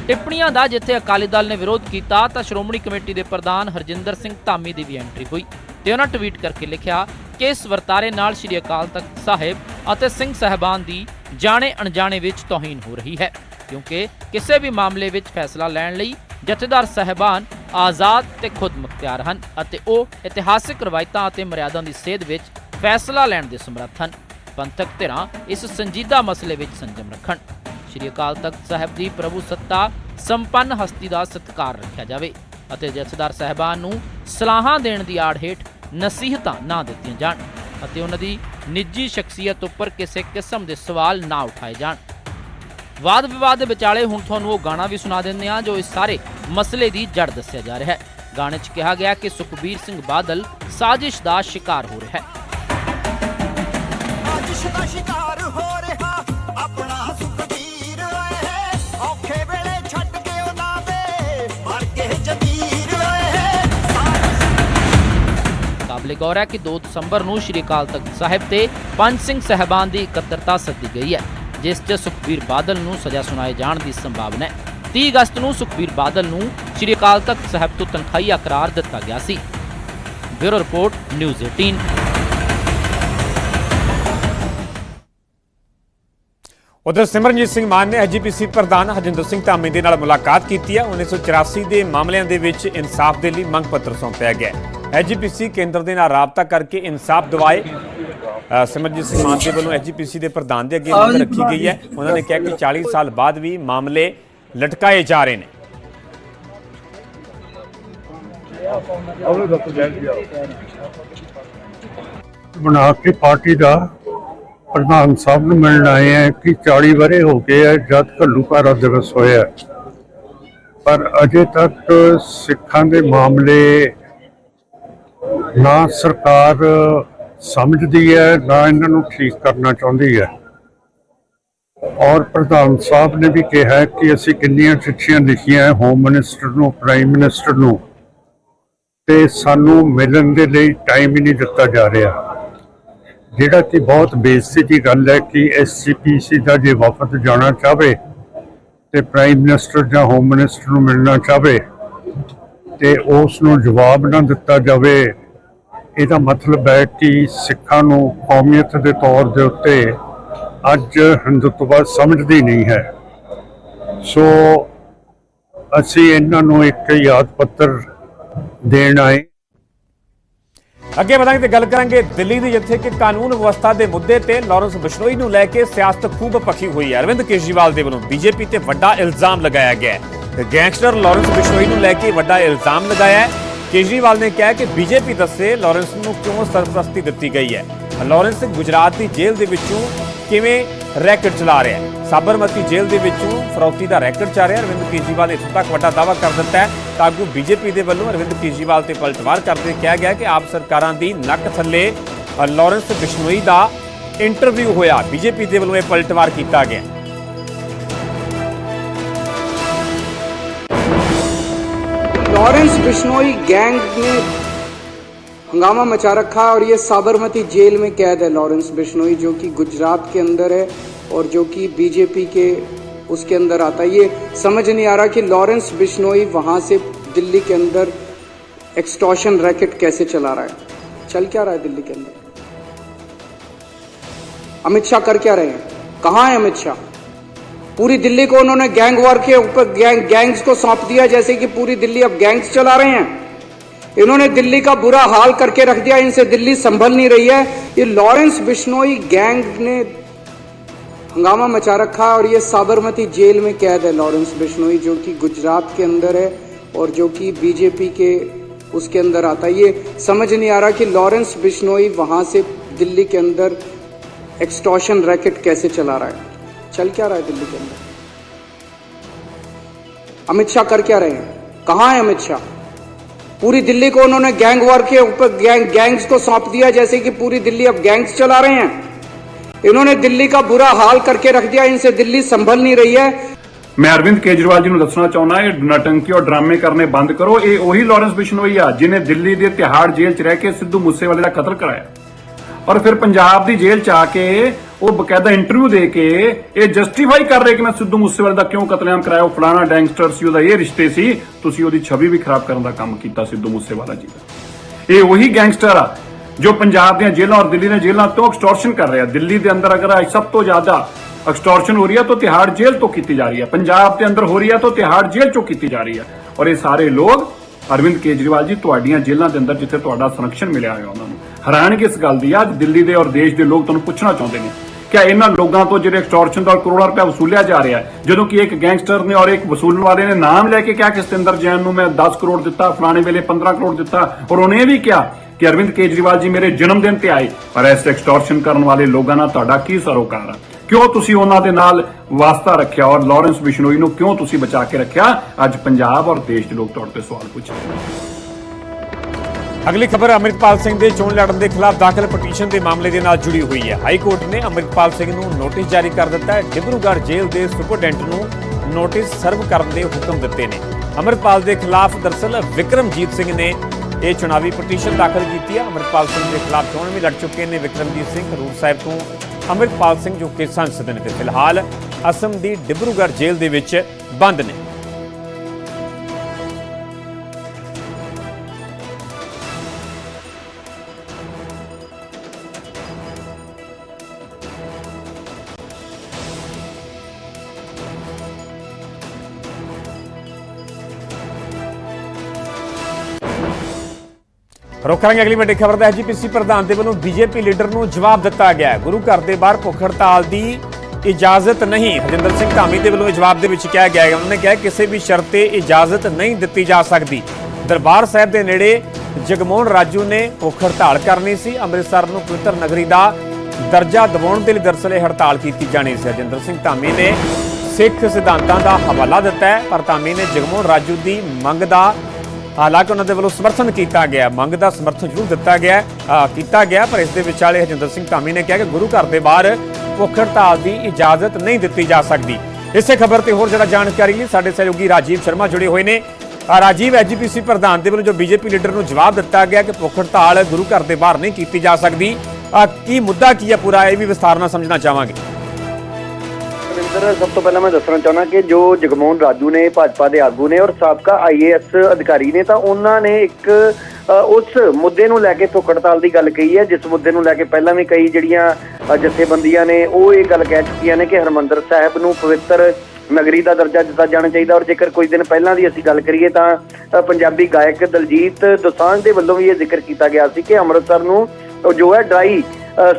K: ਟਿੱਪਣੀਆਂ ਦਾ ਜਿੱਥੇ ਅਕਾਲੀ ਦਲ ਨੇ ਵਿਰੋਧ ਕੀਤਾ, ਤਾਂ ਸ਼੍ਰੋਮਣੀ ਕਮੇਟੀ ਦੇ ਪ੍ਰਧਾਨ ਹਰਜਿੰਦਰ ਸਿੰਘ ਧਾਮੀ ਦੀ ਵੀ ਐਂਟਰੀ ਹੋਈ ਤੇ ਉਹਨਾਂ ਟਵੀਟ ਕਰਕੇ ਲਿਖਿਆ ਕਿ ਇਸ ਵਰਤਾਰੇ ਨਾਲ ਸ਼੍ਰੀ ਅਕਾਲ ਤਖਤ ਸਾਹਿਬ ਅਤੇ ਸਿੰਘ ਸਾਹਿਬਾਨ ਦੀ ਜਾਣੇ ਅਣਜਾਣੇ ਵਿੱਚ ਤੋਹੀਨ ਹੋ ਰਹੀ ਹੈ, ਕਿਉਂਕਿ ਕਿਸੇ ਵੀ ਮਾਮਲੇ ਵਿੱਚ ਫੈਸਲਾ ਲੈਣ ਲਈ ਜਥੇਦਾਰ ਸਾਹਿਬਾਨ ਆਜ਼ਾਦ ਤੇ ਖੁਦ ਮੁਖਤਿਆਰ ਹਨ ਅਤੇ ਉਹ ਇਤਿਹਾਸਿਕ ਰਵਾਇਤਾਂ ਅਤੇ ਮਰਿਆਦਾ ਦੀ ਸੇਧ ਵਿੱਚ ਫੈਸਲਾ ਲੈਣ ਦੇ ਸਮਰੱਥ ਹਨ। ਪੰਥਕ ਧਿਰਾਂ ਇਸ ਸੰਜੀਦਾ ਮਸਲੇ ਵਿੱਚ ਸੰਜਮ ਰੱਖਣ। ਸ਼੍ਰੀ ਅਕਾਲ ਤਖਤ ਸਾਹਿਬ ਦੀ ਪ੍ਰਭੂ ਸੱਤਾ ਸੰਪੰਨ ਹਸਤੀ ਦਾ ਸਤਿਕਾਰ ਰੱਖਿਆ ਜਾਵੇ ਅਤੇ ਜਥੇਦਾਰ ਸਾਹਿਬਾਨ ਨੂੰ ਸਲਾਹਾਂ ਦੇਣ ਦੀ ਆੜ ਹੇਠ ਨਸੀਹਤਾਂ ਨਾ ਦਿੱਤੀਆਂ ਜਾਣ ਅਤੇ ਉਹਨਾਂ ਦੀ ਨਿੱਜੀ ਸ਼ਖਸੀਅਤ ਉੱਪਰ ਕਿਸੇ ਕਿਸਮ ਦੇ ਸਵਾਲ ਨਾ ਉਠਾਏ ਜਾਣ। ਵਾਦ ਵਿਵਾਦ ਦੇ ਵਿਚਾਲੇ ਹੁਣ ਤੁਹਾਨੂੰ ਉਹ ਗਾਣਾ ਵੀ ਸੁਣਾ ਦਿੰਦੇ ਹਾਂ ਜੋ ਇਸ ਸਾਰੇ ਮਸਲੇ ਦੀ ਜੜ ਦੱਸਿਆ ਜਾ ਰਿਹਾ ਹੈ। ਗਾਣੇ 'ਚ ਕਿਹਾ ਗਿਆ ਕਿ ਸੁਖਬੀਰ ਸਿੰਘ ਬਾਦਲ ਸਾਜ਼ਿਸ਼ ਦਾ ਸ਼ਿਕਾਰ ਹੋ ਰਿਹਾ ਹੈ।
M: ਸਾਜ਼ਿਸ਼ ਦਾ ਸ਼ਿਕਾਰ
K: ਕਾਬਲੇ ਗੌਰ ਹੈ ਕਿ 2 ਦਸੰਬਰ ਨੂੰ ਸ਼੍ਰੀ ਅਕਾਲ ਤਖਤ ਸਾਹਿਬ ਤੇ ਪੰਜ ਸਿੰਘ ਸਹਿਬਾਨ ਦੀ ਇਕੱਤਰਤਾ ਸੱਦੀ ਗਈ ਹੈ, ਜਿਸ 'ਚ ਸੁਖਬੀਰ ਬਾਦਲ ਨੂੰ ਸਜ਼ਾ ਸੁਣਾਏ ਜਾਣ ਦੀ ਸੰਭਾਵਨਾ ਹੈ। 30 ਅਗਸਤ ਨੂੰ ਸੁਖਬੀਰ ਬਾਦਲ ਨੂੰ ਸ਼੍ਰੀ ਅਕਾਲ ਤਖਤ ਸਾਹਿਬ ਤੋਂ ਤਨਖਾਹੀਆ ਕਰਾਰ ਦਿੱਤਾ ਗਿਆ ਸੀ। ਬਿਊਰੋ ਰਿਪੋਰਟ, ਨਿਊਜ਼ 18
A: ਉਧਰ ਸਿਮਰਨਜੀਤ ਸਿੰਘ ਮਾਨ ਨੇ ਐਜੀਪੀਸੀ ਪ੍ਰਧਾਨ ਹਰਜਿੰਦਰ ਸਿੰਘ ਧਾਮੀ ਦੇ ਨਾਲ ਮੁਲਾਕਾਤ ਕੀਤੀ ਹੈ। 1984 ਦੇ ਮਾਮਲਿਆਂ ਦੇ ਵਿੱਚ ਇਨਸਾਫ ਦੇ ਲਈ ਮੰਗ ਪੱਤਰ ਸੌਂਪਿਆ ਗਿਆ ਐਜੀਪੀਸੀ ਕੇਂਦਰ ਦੇ ਨਾਲ ਰਾਬਤਾ ਕਰਕੇ ਇਨਸਾਫ ਦਿਵਾਏ ਅ, ਸਿੰਘ ਮਾਨ ਦੇ ਵੱਲੋਂ ਐਜੀਪੀਸੀ ਦੇ ਪ੍ਰਧਾਨ ਦੇ ਅੱਗੇ ਮੰਗ ਰੱਖੀ ਗਈ ਹੈ। ਉਹਨਾਂ ਨੇ ਕਿਹਾ ਕਿ 40 ਸਾਲ ਬਾਅਦ ਵੀ ਮਾਮਲੇ ਲਟਕਾਏ ਜਾ ਰਹੇ ਨੇ।
F: ਬਣਾ ਕੇ ਪਾਰਟੀ ਦਾ ਪ੍ਰਧਾਨ ਸਾਹਿਬ ਨੂੰ ਮਿਲਣ ਆਏ ਆ ਕਿ 40 ਵਰੇ ਹੋ ਗਏ ਆ, ਜਦ ਘੱਲੂਘਾਰਾ ਦਿਵਸ ਹੋਇਆ ਪਰ ਅਜੇ ਤੱਕ ਸਿੱਖਾਂ ਦੇ ਮਾਮਲੇ ਨਾ ਸਰਕਾਰ ਸਮਝਦੀ ਹੈ, ਨਾ ਇਹਨਾਂ ਨੂੰ ਠੀਕ ਕਰਨਾ ਚਾਹੁੰਦੀ ਹੈ। ਔਰ ਪ੍ਰਧਾਨ ਸਾਹਿਬ ਨੇ ਵੀ ਕਿਹਾ ਕਿ ਅਸੀਂ ਕਿੰਨੀਆਂ ਚਿੱਠੀਆਂ ਲਿਖੀਆਂ ਹੋਮ ਮਿਨਿਸਟਰ ਨੂੰ ਪ੍ਰਾਈਮ ਮਿਨਿਸਟਰ ਨੂੰ, ਤੇ ਸਾਨੂੰ ਮਿਲਣ ਦੇ ਲਈ ਟਾਈਮ ਹੀ ਨਹੀਂ ਦਿੱਤਾ ਜਾ ਰਿਹਾ। ਜਿਹੜਾ ਕਿ ਬਹੁਤ ਬੇਇੱਜ਼ਤੀ ਦੀ ਗੱਲ ਹੈ ਕਿ ਐਸਸੀਪੀਸੀ ਦਾ ਜੇ ਵਫਦ ਜਾਣਾ ਚਾਹਵੇ ਤੇ ਪ੍ਰਾਈਮ ਮਿਨਿਸਟਰ ਜਾਂ ਹੋਮ ਮਿਨਿਸਟਰ ਨੂੰ ਮਿਲਣਾ ਚਾਹਵੇ ਤੇ ਉਸ ਨੂੰ ਜਵਾਬ ਨਾ ਦਿੱਤਾ ਜਾਵੇ, ਇਹਦਾ ਮਤਲਬ ਹੈ ਕਿ ਸਿੱਖਾਂ ਨੂੰ ਕੌਮੀਅਤ ਦੇ ਤੌਰ ਦੇ ਉੱਤੇ ਅੱਜ ਹਿੰਦੂਤਵ ਸਮਝਦੀ ਨਹੀਂ ਹੈ। ਸੋ ਅਸੀਂ ਇਹਨਾਂ ਨੂੰ ਇੱਕ ਯਾਦ ਪੱਤਰ ਦੇਣ ਆਏ।
A: ਅੱਗੇ ਵਧਾਂਗੇ ਤੇ ਗੱਲ ਕਰਾਂਗੇ ਦਿੱਲੀ ਦੀ, ਜਿੱਥੇ ਕਿ ਕਾਨੂੰਨ ਵਿਵਸਥਾ ਦੇ ਮੁੱਦੇ ਤੇ ਲਾਰੈਂਸ ਬਿਸ਼ਨੋਈ ਨੂੰ ਲੈ ਕੇ ਸਿਆਸਤ ਖੂਬ ਪੱਖੀ ਹੋਈ ਹੈ। ਅਰਵਿੰਦ ਕੇਜਰੀਵਾਲ ਦੇ ਵੱਲੋਂ ਬੀਜੇਪੀ ਤੇ ਵੱਡਾ ਇਲਜ਼ਾਮ ਲਗਾਇਆ ਗਿਆ ਹੈ। ਤੇ ਗੈਂਗਸਟਰ ਲਾਰੈਂਸ ਬਿਸ਼ਨੋਈ ਨੂੰ ਲੈ ਕੇ ਵੱਡਾ ਇਲਜ਼ਾਮ ਲਗਾਇਆ ਹੈ। ਕੇਜਰੀਵਾਲ ਨੇ ਕਿਹਾ ਕਿ ਬੀਜੇਪੀ ਦੱਸੇ ਲਾਰੈਂਸ ਨੂੰ ਕਿਉਂ ਸਰਪ੍ਰਸਤੀ ਦਿੱਤੀ ਗਈ ਹੈ? ਲਾਰੈਂਸ ਗੁਜਰਾਤ ਦੀ ਜੇਲ੍ਹ ਦੇ ਵਿੱਚੋਂ ਕਿਵੇਂ ਰੈਕਟ ਚਲਾ ਰਿਹਾ ਹੈ? ਸਾਬਰਮਤੀ ਜੇਲ੍ਹ ਦੇ ਵਿੱਚੋਂ ਫਰੌਤੀ ਦਾ ਰੈਕਟ ਚੱਲ ਅਰਵਿੰਦ ਕੇਜੀਵਾਲ ਇਸ ਤੱਕ ਵੱਡਾ ਦਾਵਾ ਕਰ ਦਿੱਤਾ ਹੈ। ਤਾਗੂ ਬੀਜੇਪੀ ਦੇ ਵੱਲੋਂ ਅਰਵਿੰਦ ਕੇਜੀਵਾਲ ਤੇ ਪਲਟਵਾਰ ਕਰਦੇ ਕਿਹਾ ਗਿਆ ਕਿ ਆਪ ਸਰਕਾਰਾਂ ਦੀ ਨੱਕ ਥੱਲੇ ਲਾਰੈਂਸ ਬਿਸ਼ਨੋਈ ਦਾ ਇੰਟਰਵਿਊ ਹੋਇਆ। ਬੀਜੇਪੀ ਦੇ ਵੱਲੋਂ ਇਹ ਪਲਟਵਾਰ ਕੀਤਾ ਗਿਆ।
N: ਲਾਰੈਂਸ ਬਿਸ਼ਨੋਈ ਗੈਂਗ ਨੇ हंगामा मचा रखा है और ये साबरमती जेल में कैद है लॉरेंस बिश्नोई, जो कि गुजरात के अंदर है और जो कि बीजेपी के उसके अंदर आता है। ये समझ नहीं आ रहा कि लॉरेंस बिश्नोई वहाँ से दिल्ली के अंदर एक्सटॉशन रैकेट कैसे चला रहा है। चल क्या रहा है दिल्ली के अंदर? अमित शाह कर क्या रहे हैं? कहाँ है अमित शाह? पूरी दिल्ली को उन्होंने गैंग वॉर के ऊपर गैंग गैंग्स को सौंप दिया, जैसे कि पूरी दिल्ली अब गैंग्स चला रहे हैं। इन्होंने दिल्ली का बुरा हाल करके रख दिया, इनसे दिल्ली संभल नहीं रही है। ये लॉरेंस बिश्नोई गैंग ने हंगामा मचा रखा है और ये साबरमती जेल में कैद है लॉरेंस बिश्नोई, जो कि गुजरात के अंदर है और जो कि बीजेपी के उसके अंदर आता है। ये समझ नहीं आ रहा कि लॉरेंस बिश्नोई वहाँ से दिल्ली के अंदर एक्सटॉशन रैकेट कैसे चला रहा है। चल क्या रहा है दिल्ली के अंदर? अमित शाह कर क्या रहे हैं? कहाँ है अमित शाह? पूरी दिल्ली को उन्होंने गैंग वॉर के ऊपर गैंग गैंग्स को सौंप दिया जैसे कि पूरी दिल्ली अब गैंग्स चला रहे हैं इन्होंने दिल्ली का बुरा हाल करके रख दिया इनसे दिल्ली संभल नहीं रही है
O: ਮੈਂ ਅਰਵਿੰਦ ਕੇਜਰੀਵਾਲ ਜੀ ਨੂੰ ਦੱਸਣਾ ਚਾਹੁੰਦਾ ਇਹ ਨਟੰਕੀ ਔਰ ਡਰਾਮੇ ਕਰਨੇ ਬੰਦ ਕਰੋ ਇਹ ਉਹੀ ਲਾਰੈਂਸ ਬਿਸ਼ਨੋਈ ਆ ਜਿਨੇ ਦਿੱਲੀ ਦੇ ਤਿਹਾੜ ਜੇਲ੍ਹ 'ਚ ਰਹਿ ਕੇ ਸਿੱਧੂ ਮੂਸੇਵਾਲੇ ਦਾ ਕਤਲ ਕਰਾਇਆ ਔਰ ਫਿਰ ਪੰਜਾਬ ਦੀ ਜੇਲ੍ਹ 'ਚ ਆ ਕੇ ਉਹ ਬਕਾਇਦਾ ਇੰਟਰਵਿਊ ਦੇ ਕੇ ਇਹ ਜਸਟੀਫਾਈ ਕਰ ਰਹੇ ਕਿ ਮੈਂ ਸਿੱਧੂ ਮੂਸੇਵਾਲੇ ਦਾ ਕਿਉਂ ਕਤਲੇਆਮ ਕਰਾਇਆ? ਉਹ ਫਲਾਣਾ ਗੈਂਗਸਟਰ ਸੀ, ਉਹਦਾ ਇਹ ਰਿਸ਼ਤੇ ਸੀ। ਤੁਸੀਂ ਉਹਦੀ ਛਵੀ ਵੀ ਖਰਾਬ ਕਰਨ ਦਾ ਕੰਮ ਕੀਤਾ ਸਿੱਧੂ ਮੂਸੇਵਾਲਾ ਜੀ ਦਾ। ਇਹ ਉਹੀ ਗੈਂਗਸਟਰ ਆ ਜੋ ਪੰਜਾਬ ਦੀਆਂ ਜੇਲ੍ਹਾਂ ਔਰ ਦਿੱਲੀ ਦੀਆਂ ਜੇਲ੍ਹਾਂ ਤੋਂ ਐਕਸਟੋਰਸ਼ਨ ਕਰ ਰਿਹਾ। ਦਿੱਲੀ ਦੇ ਅੰਦਰ ਅਗਰ ਸਭ ਤੋਂ ਜ਼ਿਆਦਾ ਐਕਸਟੋਰਸ਼ਨ ਹੋ ਰਹੀ ਹੈ ਤਾਂ ਤਿਹਾੜ ਜੇਲ੍ਹ ਤੋਂ ਕੀਤੀ ਜਾ ਰਹੀ ਹੈ ਪੰਜਾਬ ਦੇ ਅੰਦਰ ਹੋ ਰਹੀ ਹੈ ਤਾਂ ਤਿਹਾੜ ਜੇਲ੍ਹ ਚੋਂ ਕੀਤੀ ਜਾ ਰਹੀ ਹੈ ਔਰ ਇਹ ਸਾਰੇ ਲੋਕ, ਅਰਵਿੰਦ ਕੇਜਰੀਵਾਲ ਜੀ, ਤੁਹਾਡੀਆਂ ਜੇਲ੍ਹਾਂ ਦੇ ਅੰਦਰ ਜਿੱਥੇ ਤੁਹਾਡਾ ਸੰਰਕਸ਼ਣ ਮਿਲਿਆ ਹੋਇਆ ਉਹਨਾਂ ਨੂੰ। ਹੈਰਾਨਗੀ ਇਸ ਗੱਲ ਦੀ ਆ, ਅੱਜ ਦਿੱਲੀ ਦੇ ਔਰ ਦੇਸ਼ ਦੇ ਲੋਕ ਤੁਹਾਨੂੰ ਪੁੱਛਣਾ ਚਾਹੁੰਦੇ ਨੇ। ਕਿ ਇਹਨਾਂ ਲੋਕਾਂ ਤੋਂ ਜਿਹੜੇ ਐਕਸਟੋਰਸ਼ਨ ਦਾ ਕਰੋੜਾਂ ਰੁਪਏ ਵਸੂਲਿਆ ਜਾ ਰਿਹਾ ਹੈ, ਜਦੋਂ ਕਿ ਇੱਕ ਗੈਂਗਸਟਰ ਨੇ ਔਰ ਇੱਕ ਵਸੂਲਣ ਵਾਲੇ ਨੇ ਨਾਮ ਲੈ ਕੇ ਕਿਹਾ ਕਿ ਸਤਿੰਦਰ ਜੈਨ ਨੂੰ ਮੈਂ 10 ਕਰੋੜ ਦਿੱਤਾ, ਫਲਾਣੇ ਵੇਲੇ 15 ਕਰੋੜ ਦਿੱਤਾ ਔਰ ਉਹਨੇ ਇਹ ਵੀ ਕਿਹਾ ਕਿ ਅਰਵਿੰਦ ਕੇਜਰੀਵਾਲ ਜੀ ਮੇਰੇ ਜਨਮ ਦਿਨ ਤੇ ਆਏ, ਪਰ ਇਸ ਐਕਸਟੋਰਸ਼ਨ ਕਰਨ ਵਾਲੇ ਲੋਕਾਂ ਨਾਲ ਤੁਹਾਡਾ ਕੀ ਸਰੋਕਾਰ ਹੈ ਕਿਉਂ ਤੁਸੀਂ ਉਹਨਾਂ ਦੇ ਨਾਲ ਵਾਸਤਾ ਰੱਖਿਆ ਔਰ ਲਾਰੈਂਸ ਬਿਸ਼ਨੋਈ ਨੂੰ ਕਿਉਂ ਤੁਸੀਂ ਬਚਾ ਕੇ ਰੱਖਿਆ? ਅੱਜ ਪੰਜਾਬ ਔਰ ਦੇਸ਼ ਦੇ ਲੋਕ ਤੁਹਾਡੇ ਤੇ ਸਵਾਲ ਪੁੱਛ
A: ਅਗਲੀ ਖਬਰ ਅੰਮ੍ਰਿਤਪਾਲ ਸਿੰਘ ਦੇ ਚੋਣ ਲੜਨ ਦੇ ਖਿਲਾਫ ਦਾਖਲ ਪਟੀਸ਼ਨ ਦੇ ਮਾਮਲੇ ਦੇ ਨਾਲ ਜੁੜੀ ਹੋਈ ਹੈ। ਹਾਈ ਕੋਰਟ ਨੇ ਅੰਮ੍ਰਿਤਪਾਲ ਸਿੰਘ ਨੂੰ ਨੋਟਿਸ ਜਾਰੀ ਕਰ ਦਿੱਤਾ ਹੈ। ਡਿਬਰੂਗੜ੍ਹ ਜੇਲ੍ਹ ਦੇ ਸੁਪਰਡੈਂਟ ਨੂੰ ਨੋਟਿਸ ਸਰਵ ਕਰਨ ਦੇ ਹੁਕਮ ਦਿੱਤੇ ਨੇ। ਅੰਮ੍ਰਿਤਪਾਲ ਦੇ ਖਿਲਾਫ ਦਰਸਲ ਵਿਕਰਮਜੀਤ ਸਿੰਘ ਨੇ ਇਹ ਚੁਣਾਵੀ ਪਟੀਸ਼ਨ ਦਾਖਲ ਕੀਤੀ ਹੈ। ਅੰਮ੍ਰਿਤਪਾਲ ਸਿੰਘ ਦੇ ਖਿਲਾਫ ਚੋਣ ਵੀ ਲੜ ਚੁੱਕੇ ਨੇ। ਵਿਕਰਮਜੀਤ ਸਿੰਘ ਹਰੂਰ ਸਾਹਿਬ ਤੋਂ ਅੰਮ੍ਰਿਤਪਾਲ ਸਿੰਘ ਜੋ ਕਿ ਸੰਸਦ ਨੇ ਤੇ ਫਿਲਹਾਲ ਅਸਮ ਦੀ ਡਿਬਰੂਗੜ੍ਹ ਜੇਲ੍ਹ ਦੇ ਵਿੱਚ ਬੰਦ ਨੇ। ਰੁਕ ਕਰਾਂਗੇ ਅਗਲੀ ਵੱਡੀ ਖਬਰ ਦਾ ਐਜੀਪੀਸੀ ਪ੍ਰਧਾਨ ਦੇ ਵੱਲੋਂ ਬੀਜੇਪੀ ਲੀਡਰ ਨੂੰ ਜਵਾਬ ਦਿੱਤਾ ਗਿਆ ਹੈ। ਗੁਰੂ ਘਰ ਦੇ ਬਾਹਰ ਭੁੱਖ ਹੜਤਾਲ ਦੀ ਇਜਾਜ਼ਤ ਨਹੀਂ। ਹਰਜਿੰਦਰ ਸਿੰਘ ਧਾਮੀ ਦੇ ਵੱਲੋਂ ਜਵਾਬ ਦੇ ਵਿੱਚ ਕਿਹਾ ਗਿਆ ਹੈ। ਉਹਨਾਂ ਨੇ ਕਿਹਾ ਕਿਸੇ ਵੀ ਸ਼ਰਤ ਤੇ ਇਜਾਜ਼ਤ ਨਹੀਂ ਦਿੱਤੀ ਜਾ ਸਕਦੀ। ਦਰਬਾਰ ਸਾਹਿਬ ਦੇ ਨੇੜੇ ਜਗਮੋਹਨ ਰਾਜੂ ਨੇ ਭੁੱਖ ਹੜਤਾਲ ਕਰਨੀ ਸੀ। ਅੰਮ੍ਰਿਤਸਰ ਨੂੰ ਪਵਿੱਤਰ ਨਗਰੀ ਦਾ ਦਰਜਾ ਦਿਵਾਉਣ ਦੇ ਲਈ ਦਰਅਸਲ ਇਹ ਹੜਤਾਲ ਕੀਤੀ ਜਾਣੀ ਸੀ। ਹਰਜਿੰਦਰ ਸਿੰਘ ਧਾਮੀ ਨੇ ਸਿੱਖ ਸਿਧਾਂਤਾਂ ਦਾ ਹਵਾਲਾ ਦਿੱਤਾ ਹੈ। ਪਰ ਧਾਮੀ ਨੇ ਜਗਮੋਹਨ ਰਾਜੂ ਦੀ ਮੰਗ ਦਾ ਹਾਲਾਂਕਿ ਉਹਨਾਂ ਦੇ ਵੱਲੋਂ ਸਮਰਥਨ ਕੀਤਾ ਗਿਆ ਮੰਗ ਦਾ ਸਮਰਥਨ ਜ਼ਰੂਰ ਦਿੱਤਾ ਗਿਆ ਕੀਤਾ ਗਿਆ ਪਰ ਇਸ ਦੇ ਵਿਚਾਲੇ ਹਰਜਿੰਦਰ ਸਿੰਘ ਧਾਮੀ ਨੇ ਕਿਹਾ ਕਿ ਗੁਰੂ ਘਰ ਦੇ ਬਾਹਰ ਭੁੱਖ ਹੜਤਾਲ ਦੀ ਇਜਾਜ਼ਤ ਨਹੀਂ ਦਿੱਤੀ ਜਾ ਸਕਦੀ। ਇਸੇ ਖਬਰ ਤੇ ਹੋਰ ਜਿਹੜਾ ਜਾਣਕਾਰੀ ਲਈ ਸਾਡੇ ਸਹਿਯੋਗੀ ਰਾਜੀਵ ਸ਼ਰਮਾ ਜੁੜੇ ਹੋਏ ਨੇ। ਅ, ਰਾਜੀਵ ਐਜੀਪੀਸੀ ਪ੍ਰਧਾਨ ਦੇ ਵੱਲੋਂ ਜੋ ਬੀਜੇਪੀ ਲੀਡਰ ਨੂੰ ਜਵਾਬ ਦਿੱਤਾ ਗਿਆ ਕਿ ਭੁੱਖ ਹੜਤਾਲ ਗੁਰੂ ਘਰ ਦੇ ਬਾਹਰ ਨਹੀਂ ਕੀਤੀ ਜਾ ਸਕਦੀ ਕੀ ਮੁੱਦਾ ਕੀ ਹੈ ਪੂਰਾ ਇਹ ਵੀ ਵਿਸਥਾਰ ਨਾਲ ਸਮਝਣਾ ਚਾਹਾਂਗੇ।
E: ਰਵਿੰਦਰ ਸਭ ਤੋਂ ਪਹਿਲਾਂ ਮੈਂ ਦੱਸਣਾ ਚਾਹੁੰਦਾ ਕਿ ਜੋ ਜਗਮੋਹਨ ਰਾਜੂ ਨੇ, ਭਾਜਪਾ ਦੇ ਆਗੂ ਨੇ ਔਰ ਸਾਬਕਾ ਆਈਏਐਸ ਅਧਿਕਾਰੀ ਨੇ, ਤਾਂ ਉਹਨਾਂ ਨੇ ਇੱਕ ਉਸ ਮੁੱਦੇ ਨੂੰ ਲੈ ਕੇ ਭੁੱਖ ਦੀ ਗੱਲ ਕਹੀ ਹੈ, ਜਿਸ ਮੁੱਦੇ ਨੂੰ ਲੈ ਕੇ ਪਹਿਲਾਂ ਵੀ ਕਈ ਜਿਹੜੀਆਂ ਜਥੇਬੰਦੀਆਂ ਨੇ, ਉਹ ਇਹ ਗੱਲ ਕਹਿ ਚੁੱਕੀਆਂ ਨੇ ਕਿ ਹਰਮੰਦਰ ਸਾਹਿਬ ਨੂੰ ਪਵਿੱਤਰ ਨਗਰੀ ਦਾ ਦਰਜਾ ਦਿੱਤਾ ਜਾਣਾ ਚਾਹੀਦਾ ਔਰ ਜੇਕਰ ਕੁਝ ਦਿਨ ਪਹਿਲਾਂ ਦੀ ਅਸੀਂ ਗੱਲ ਕਰੀਏ ਤਾਂ ਪੰਜਾਬੀ ਗਾਇਕ ਦਲਜੀਤ ਦੋਸਾਂਝ ਦੇ ਵੱਲੋਂ ਵੀ ਇਹ ਜ਼ਿਕਰ ਕੀਤਾ ਗਿਆ ਸੀ ਕਿ ਅੰਮ੍ਰਿਤਸਰ ਨੂੰ ਜੋ ਹੈ ਡਰਾਈ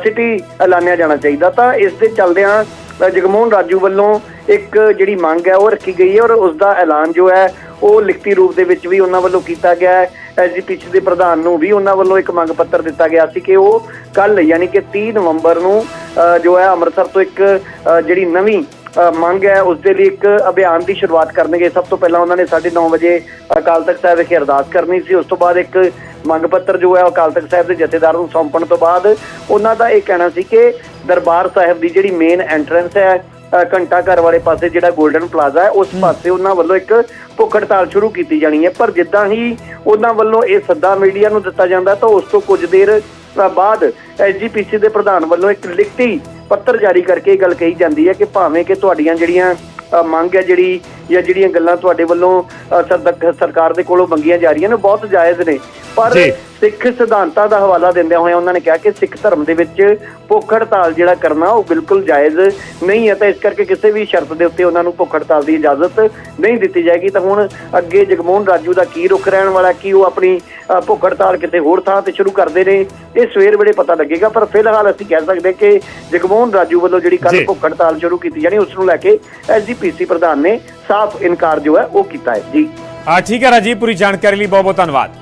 E: ਸਿਟੀ ਐਲਾਨਿਆ ਜਾਣਾ ਚਾਹੀਦਾ, ਤਾਂ ਇਸ ਦੇ ਚੱਲਦਿਆਂ ਜਗਮੋਹਨ ਰਾਜੂ ਵੱਲੋਂ ਇੱਕ ਜਿਹੜੀ ਮੰਗ ਹੈ, ਉਹ ਰੱਖੀ ਗਈ ਹੈ ਔਰ ਉਸ ਦਾ ਐਲਾਨ ਜੋ ਹੈ, ਉਹ ਲਿਖਤੀ ਰੂਪ ਦੇ ਵਿੱਚ ਵੀ ਉਹਨਾਂ ਵੱਲੋਂ ਕੀਤਾ ਗਿਆ ਹੈ। ਐਸਜੀਪੀਸੀ ਦੇ ਪ੍ਰਧਾਨ ਨੂੰ ਵੀ ਉਹਨਾਂ ਵੱਲੋਂ ਇੱਕ ਮੰਗ ਪੱਤਰ ਦਿੱਤਾ ਗਿਆ ਸੀ ਕਿ ਉਹ ਕੱਲ ਯਾਨੀ ਕਿ 30 ਨਵੰਬਰ ਨੂੰ ਜੋ ਹੈ, ਅੰਮ੍ਰਿਤਸਰ ਤੋਂ ਇੱਕ ਜਿਹੜੀ ਨਵੀਂ ਮੰਗ ਹੈ ਉਸ ਦੇ ਲਈ ਇੱਕ ਅਭਿਆਨ ਦੀ ਸ਼ੁਰੂਆਤ ਕਰਨਗੇ। ਸਭ ਤੋਂ ਪਹਿਲਾਂ ਉਹਨਾਂ ਨੇ 9:30 ਵਜੇ ਅਕਾਲ ਤਖਤ ਸਾਹਿਬ ਵਿਖੇ ਅਰਦਾਸ ਕਰਨੀ ਸੀ। ਉਸ ਤੋਂ ਬਾਅਦ ਇੱਕ ਮੰਗ ਪੱਤਰ ਜੋ ਹੈ ਅਕਾਲ ਤਖਤ ਸਾਹਿਬ ਦੇ ਜਥੇਦਾਰ ਨੂੰ ਸੌਂਪਣ ਤੋਂ ਬਾਅਦ ਉਹਨਾਂ ਦਾ ਇਹ ਕਹਿਣਾ ਸੀ ਕਿ ਦਰਬਾਰ ਸਾਹਿਬ ਦੀ ਜਿਹੜੀ ਮੇਨ ਐਂਟਰੈਂਸ ਹੈ ਘੰਟਾ ਘਰ ਵਾਲੇ ਪਾਸੇ ਜਿਹੜਾ 골ਡਨ ਪਲਾਜ਼ਾ ਹੈ ਉਸ ਪਾਸੇ ਉਹਨਾਂ ਵੱਲੋਂ ਇੱਕ ਭੁੱਖ ਹੜਤਾਲ ਸ਼ੁਰੂ ਕੀਤੀ ਜਾਣੀ ਹੈ। ਪਰ ਜਿੱਦਾਂ ਹੀ ਉਹਨਾਂ ਵੱਲੋਂ ਇਹ ਸੱਦਾ ਮੀਡੀਆ ਨੂੰ ਦਿੱਤਾ ਜਾਂਦਾ ਤਾਂ ਉਸ ਤੋਂ ਕੁਝ ਦੇਰ ਬਾਅਦ ਐਸਜੀਪੀਸੀ ਦੇ ਪ੍ਰਧਾਨ ਵੱਲੋਂ ਇੱਕ ਲਿਖਤੀ ਪੱਤਰ ਜਾਰੀ ਕਰਕੇ ਇਹ ਗੱਲ ਕਹੀ ਜਾਂਦੀ ਹੈ ਕਿ ਭਾਵੇਂ ਕਿ ਤੁਹਾਡੀਆਂ ਜਿਹੜੀਆਂ ਮੰਗ ਹੈ ਜਿਹੜੀ ਜਾਂ ਜਿਹੜੀਆਂ ਗੱਲਾਂ ਤੁਹਾਡੇ ਵੱਲੋਂ ਸਰਕਾਰ ਦੇ ਕੋਲੋਂ ਮੰਗੀਆਂ ਜਾ ਰਹੀਆਂ ਨੇ, ਉਹ ਬਹੁਤ ਜਾਇਜ਼ ਨੇ। ਪਰ ਸਿੱਖ ਸਿਧਾਂਤਾਂ ਦਾ ਹਵਾਲਾ ਦਿੰਦਿਆਂ ਹੋਇਆ ਉਹਨਾਂ ਨੇ ਕਿਹਾ ਕਿ ਸਿੱਖ ਧਰਮ ਦੇ ਵਿੱਚ ਭੁੱਖ ਹੜਤਾਲ ਜਿਹੜਾ ਕਰਨਾ ਉਹ ਬਿਲਕੁਲ ਜਾਇਜ਼ ਨਹੀਂ ਹੈ। ਤਾਂ ਇਸ ਕਰਕੇ ਕਿਸੇ ਵੀ ਸ਼ਰਤ ਦੇ ਉੱਤੇ ਉਹਨਾਂ ਨੂੰ ਭੁੱਖ ਹੜਤਾਲ ਦੀ ਇਜਾਜ਼ਤ ਨਹੀਂ ਦਿੱਤੀ ਜਾਏਗੀ। ਤਾਂ ਹੁਣ ਅੱਗੇ ਜਗਮੋਹਨ ਰਾਜੂ ਦਾ ਕੀ ਰੁਖ ਰਹਿਣ ਵਾਲਾ ਕੀ ਉਹ ਆਪਣੀ ਭੁੱਖ ਹੜਤਾਲ ਕਿਤੇ ਹੋਰ ਥਾਂ ਤੇ ਸ਼ੁਰੂ ਕਰਦੇ ਨੇ ਇਹ ਸਵੇਰ ਵੇਲੇ ਪਤਾ ਲੱਗੇਗਾ। ਪਰ ਫਿਲਹਾਲ ਅਸੀਂ ਕਹਿ ਸਕਦੇ ਕਿ ਜਗਮੋਹਨ ਰਾਜੂ ਵੱਲੋਂ ਜਿਹੜੀ। ਕੱਲ ਭੁੱਖ ਹੜਤਾਲ ਸ਼ੁਰੂ ਕੀਤੀ ਜਾਣੀ ਉਸ ਨੂੰ ਲੈ ਕੇ ਐਸਜੀਪੀਸੀ ਪ੍ਰਧਾਨ ਨੇ ਸਾਫ਼ ਇਨਕਾਰ ਜੋ ਹੈ ਉਹ ਕੀਤਾ ਹੈ। ਜੀ।
A: ਆ ਠੀਕ ਹੈ ਰਾਜੀਵ ਪੂਰੀ ਜਾਣਕਾਰੀ ਲਈ ਬਹੁਤ ਬਹੁਤ ਧੰਨਵਾਦ।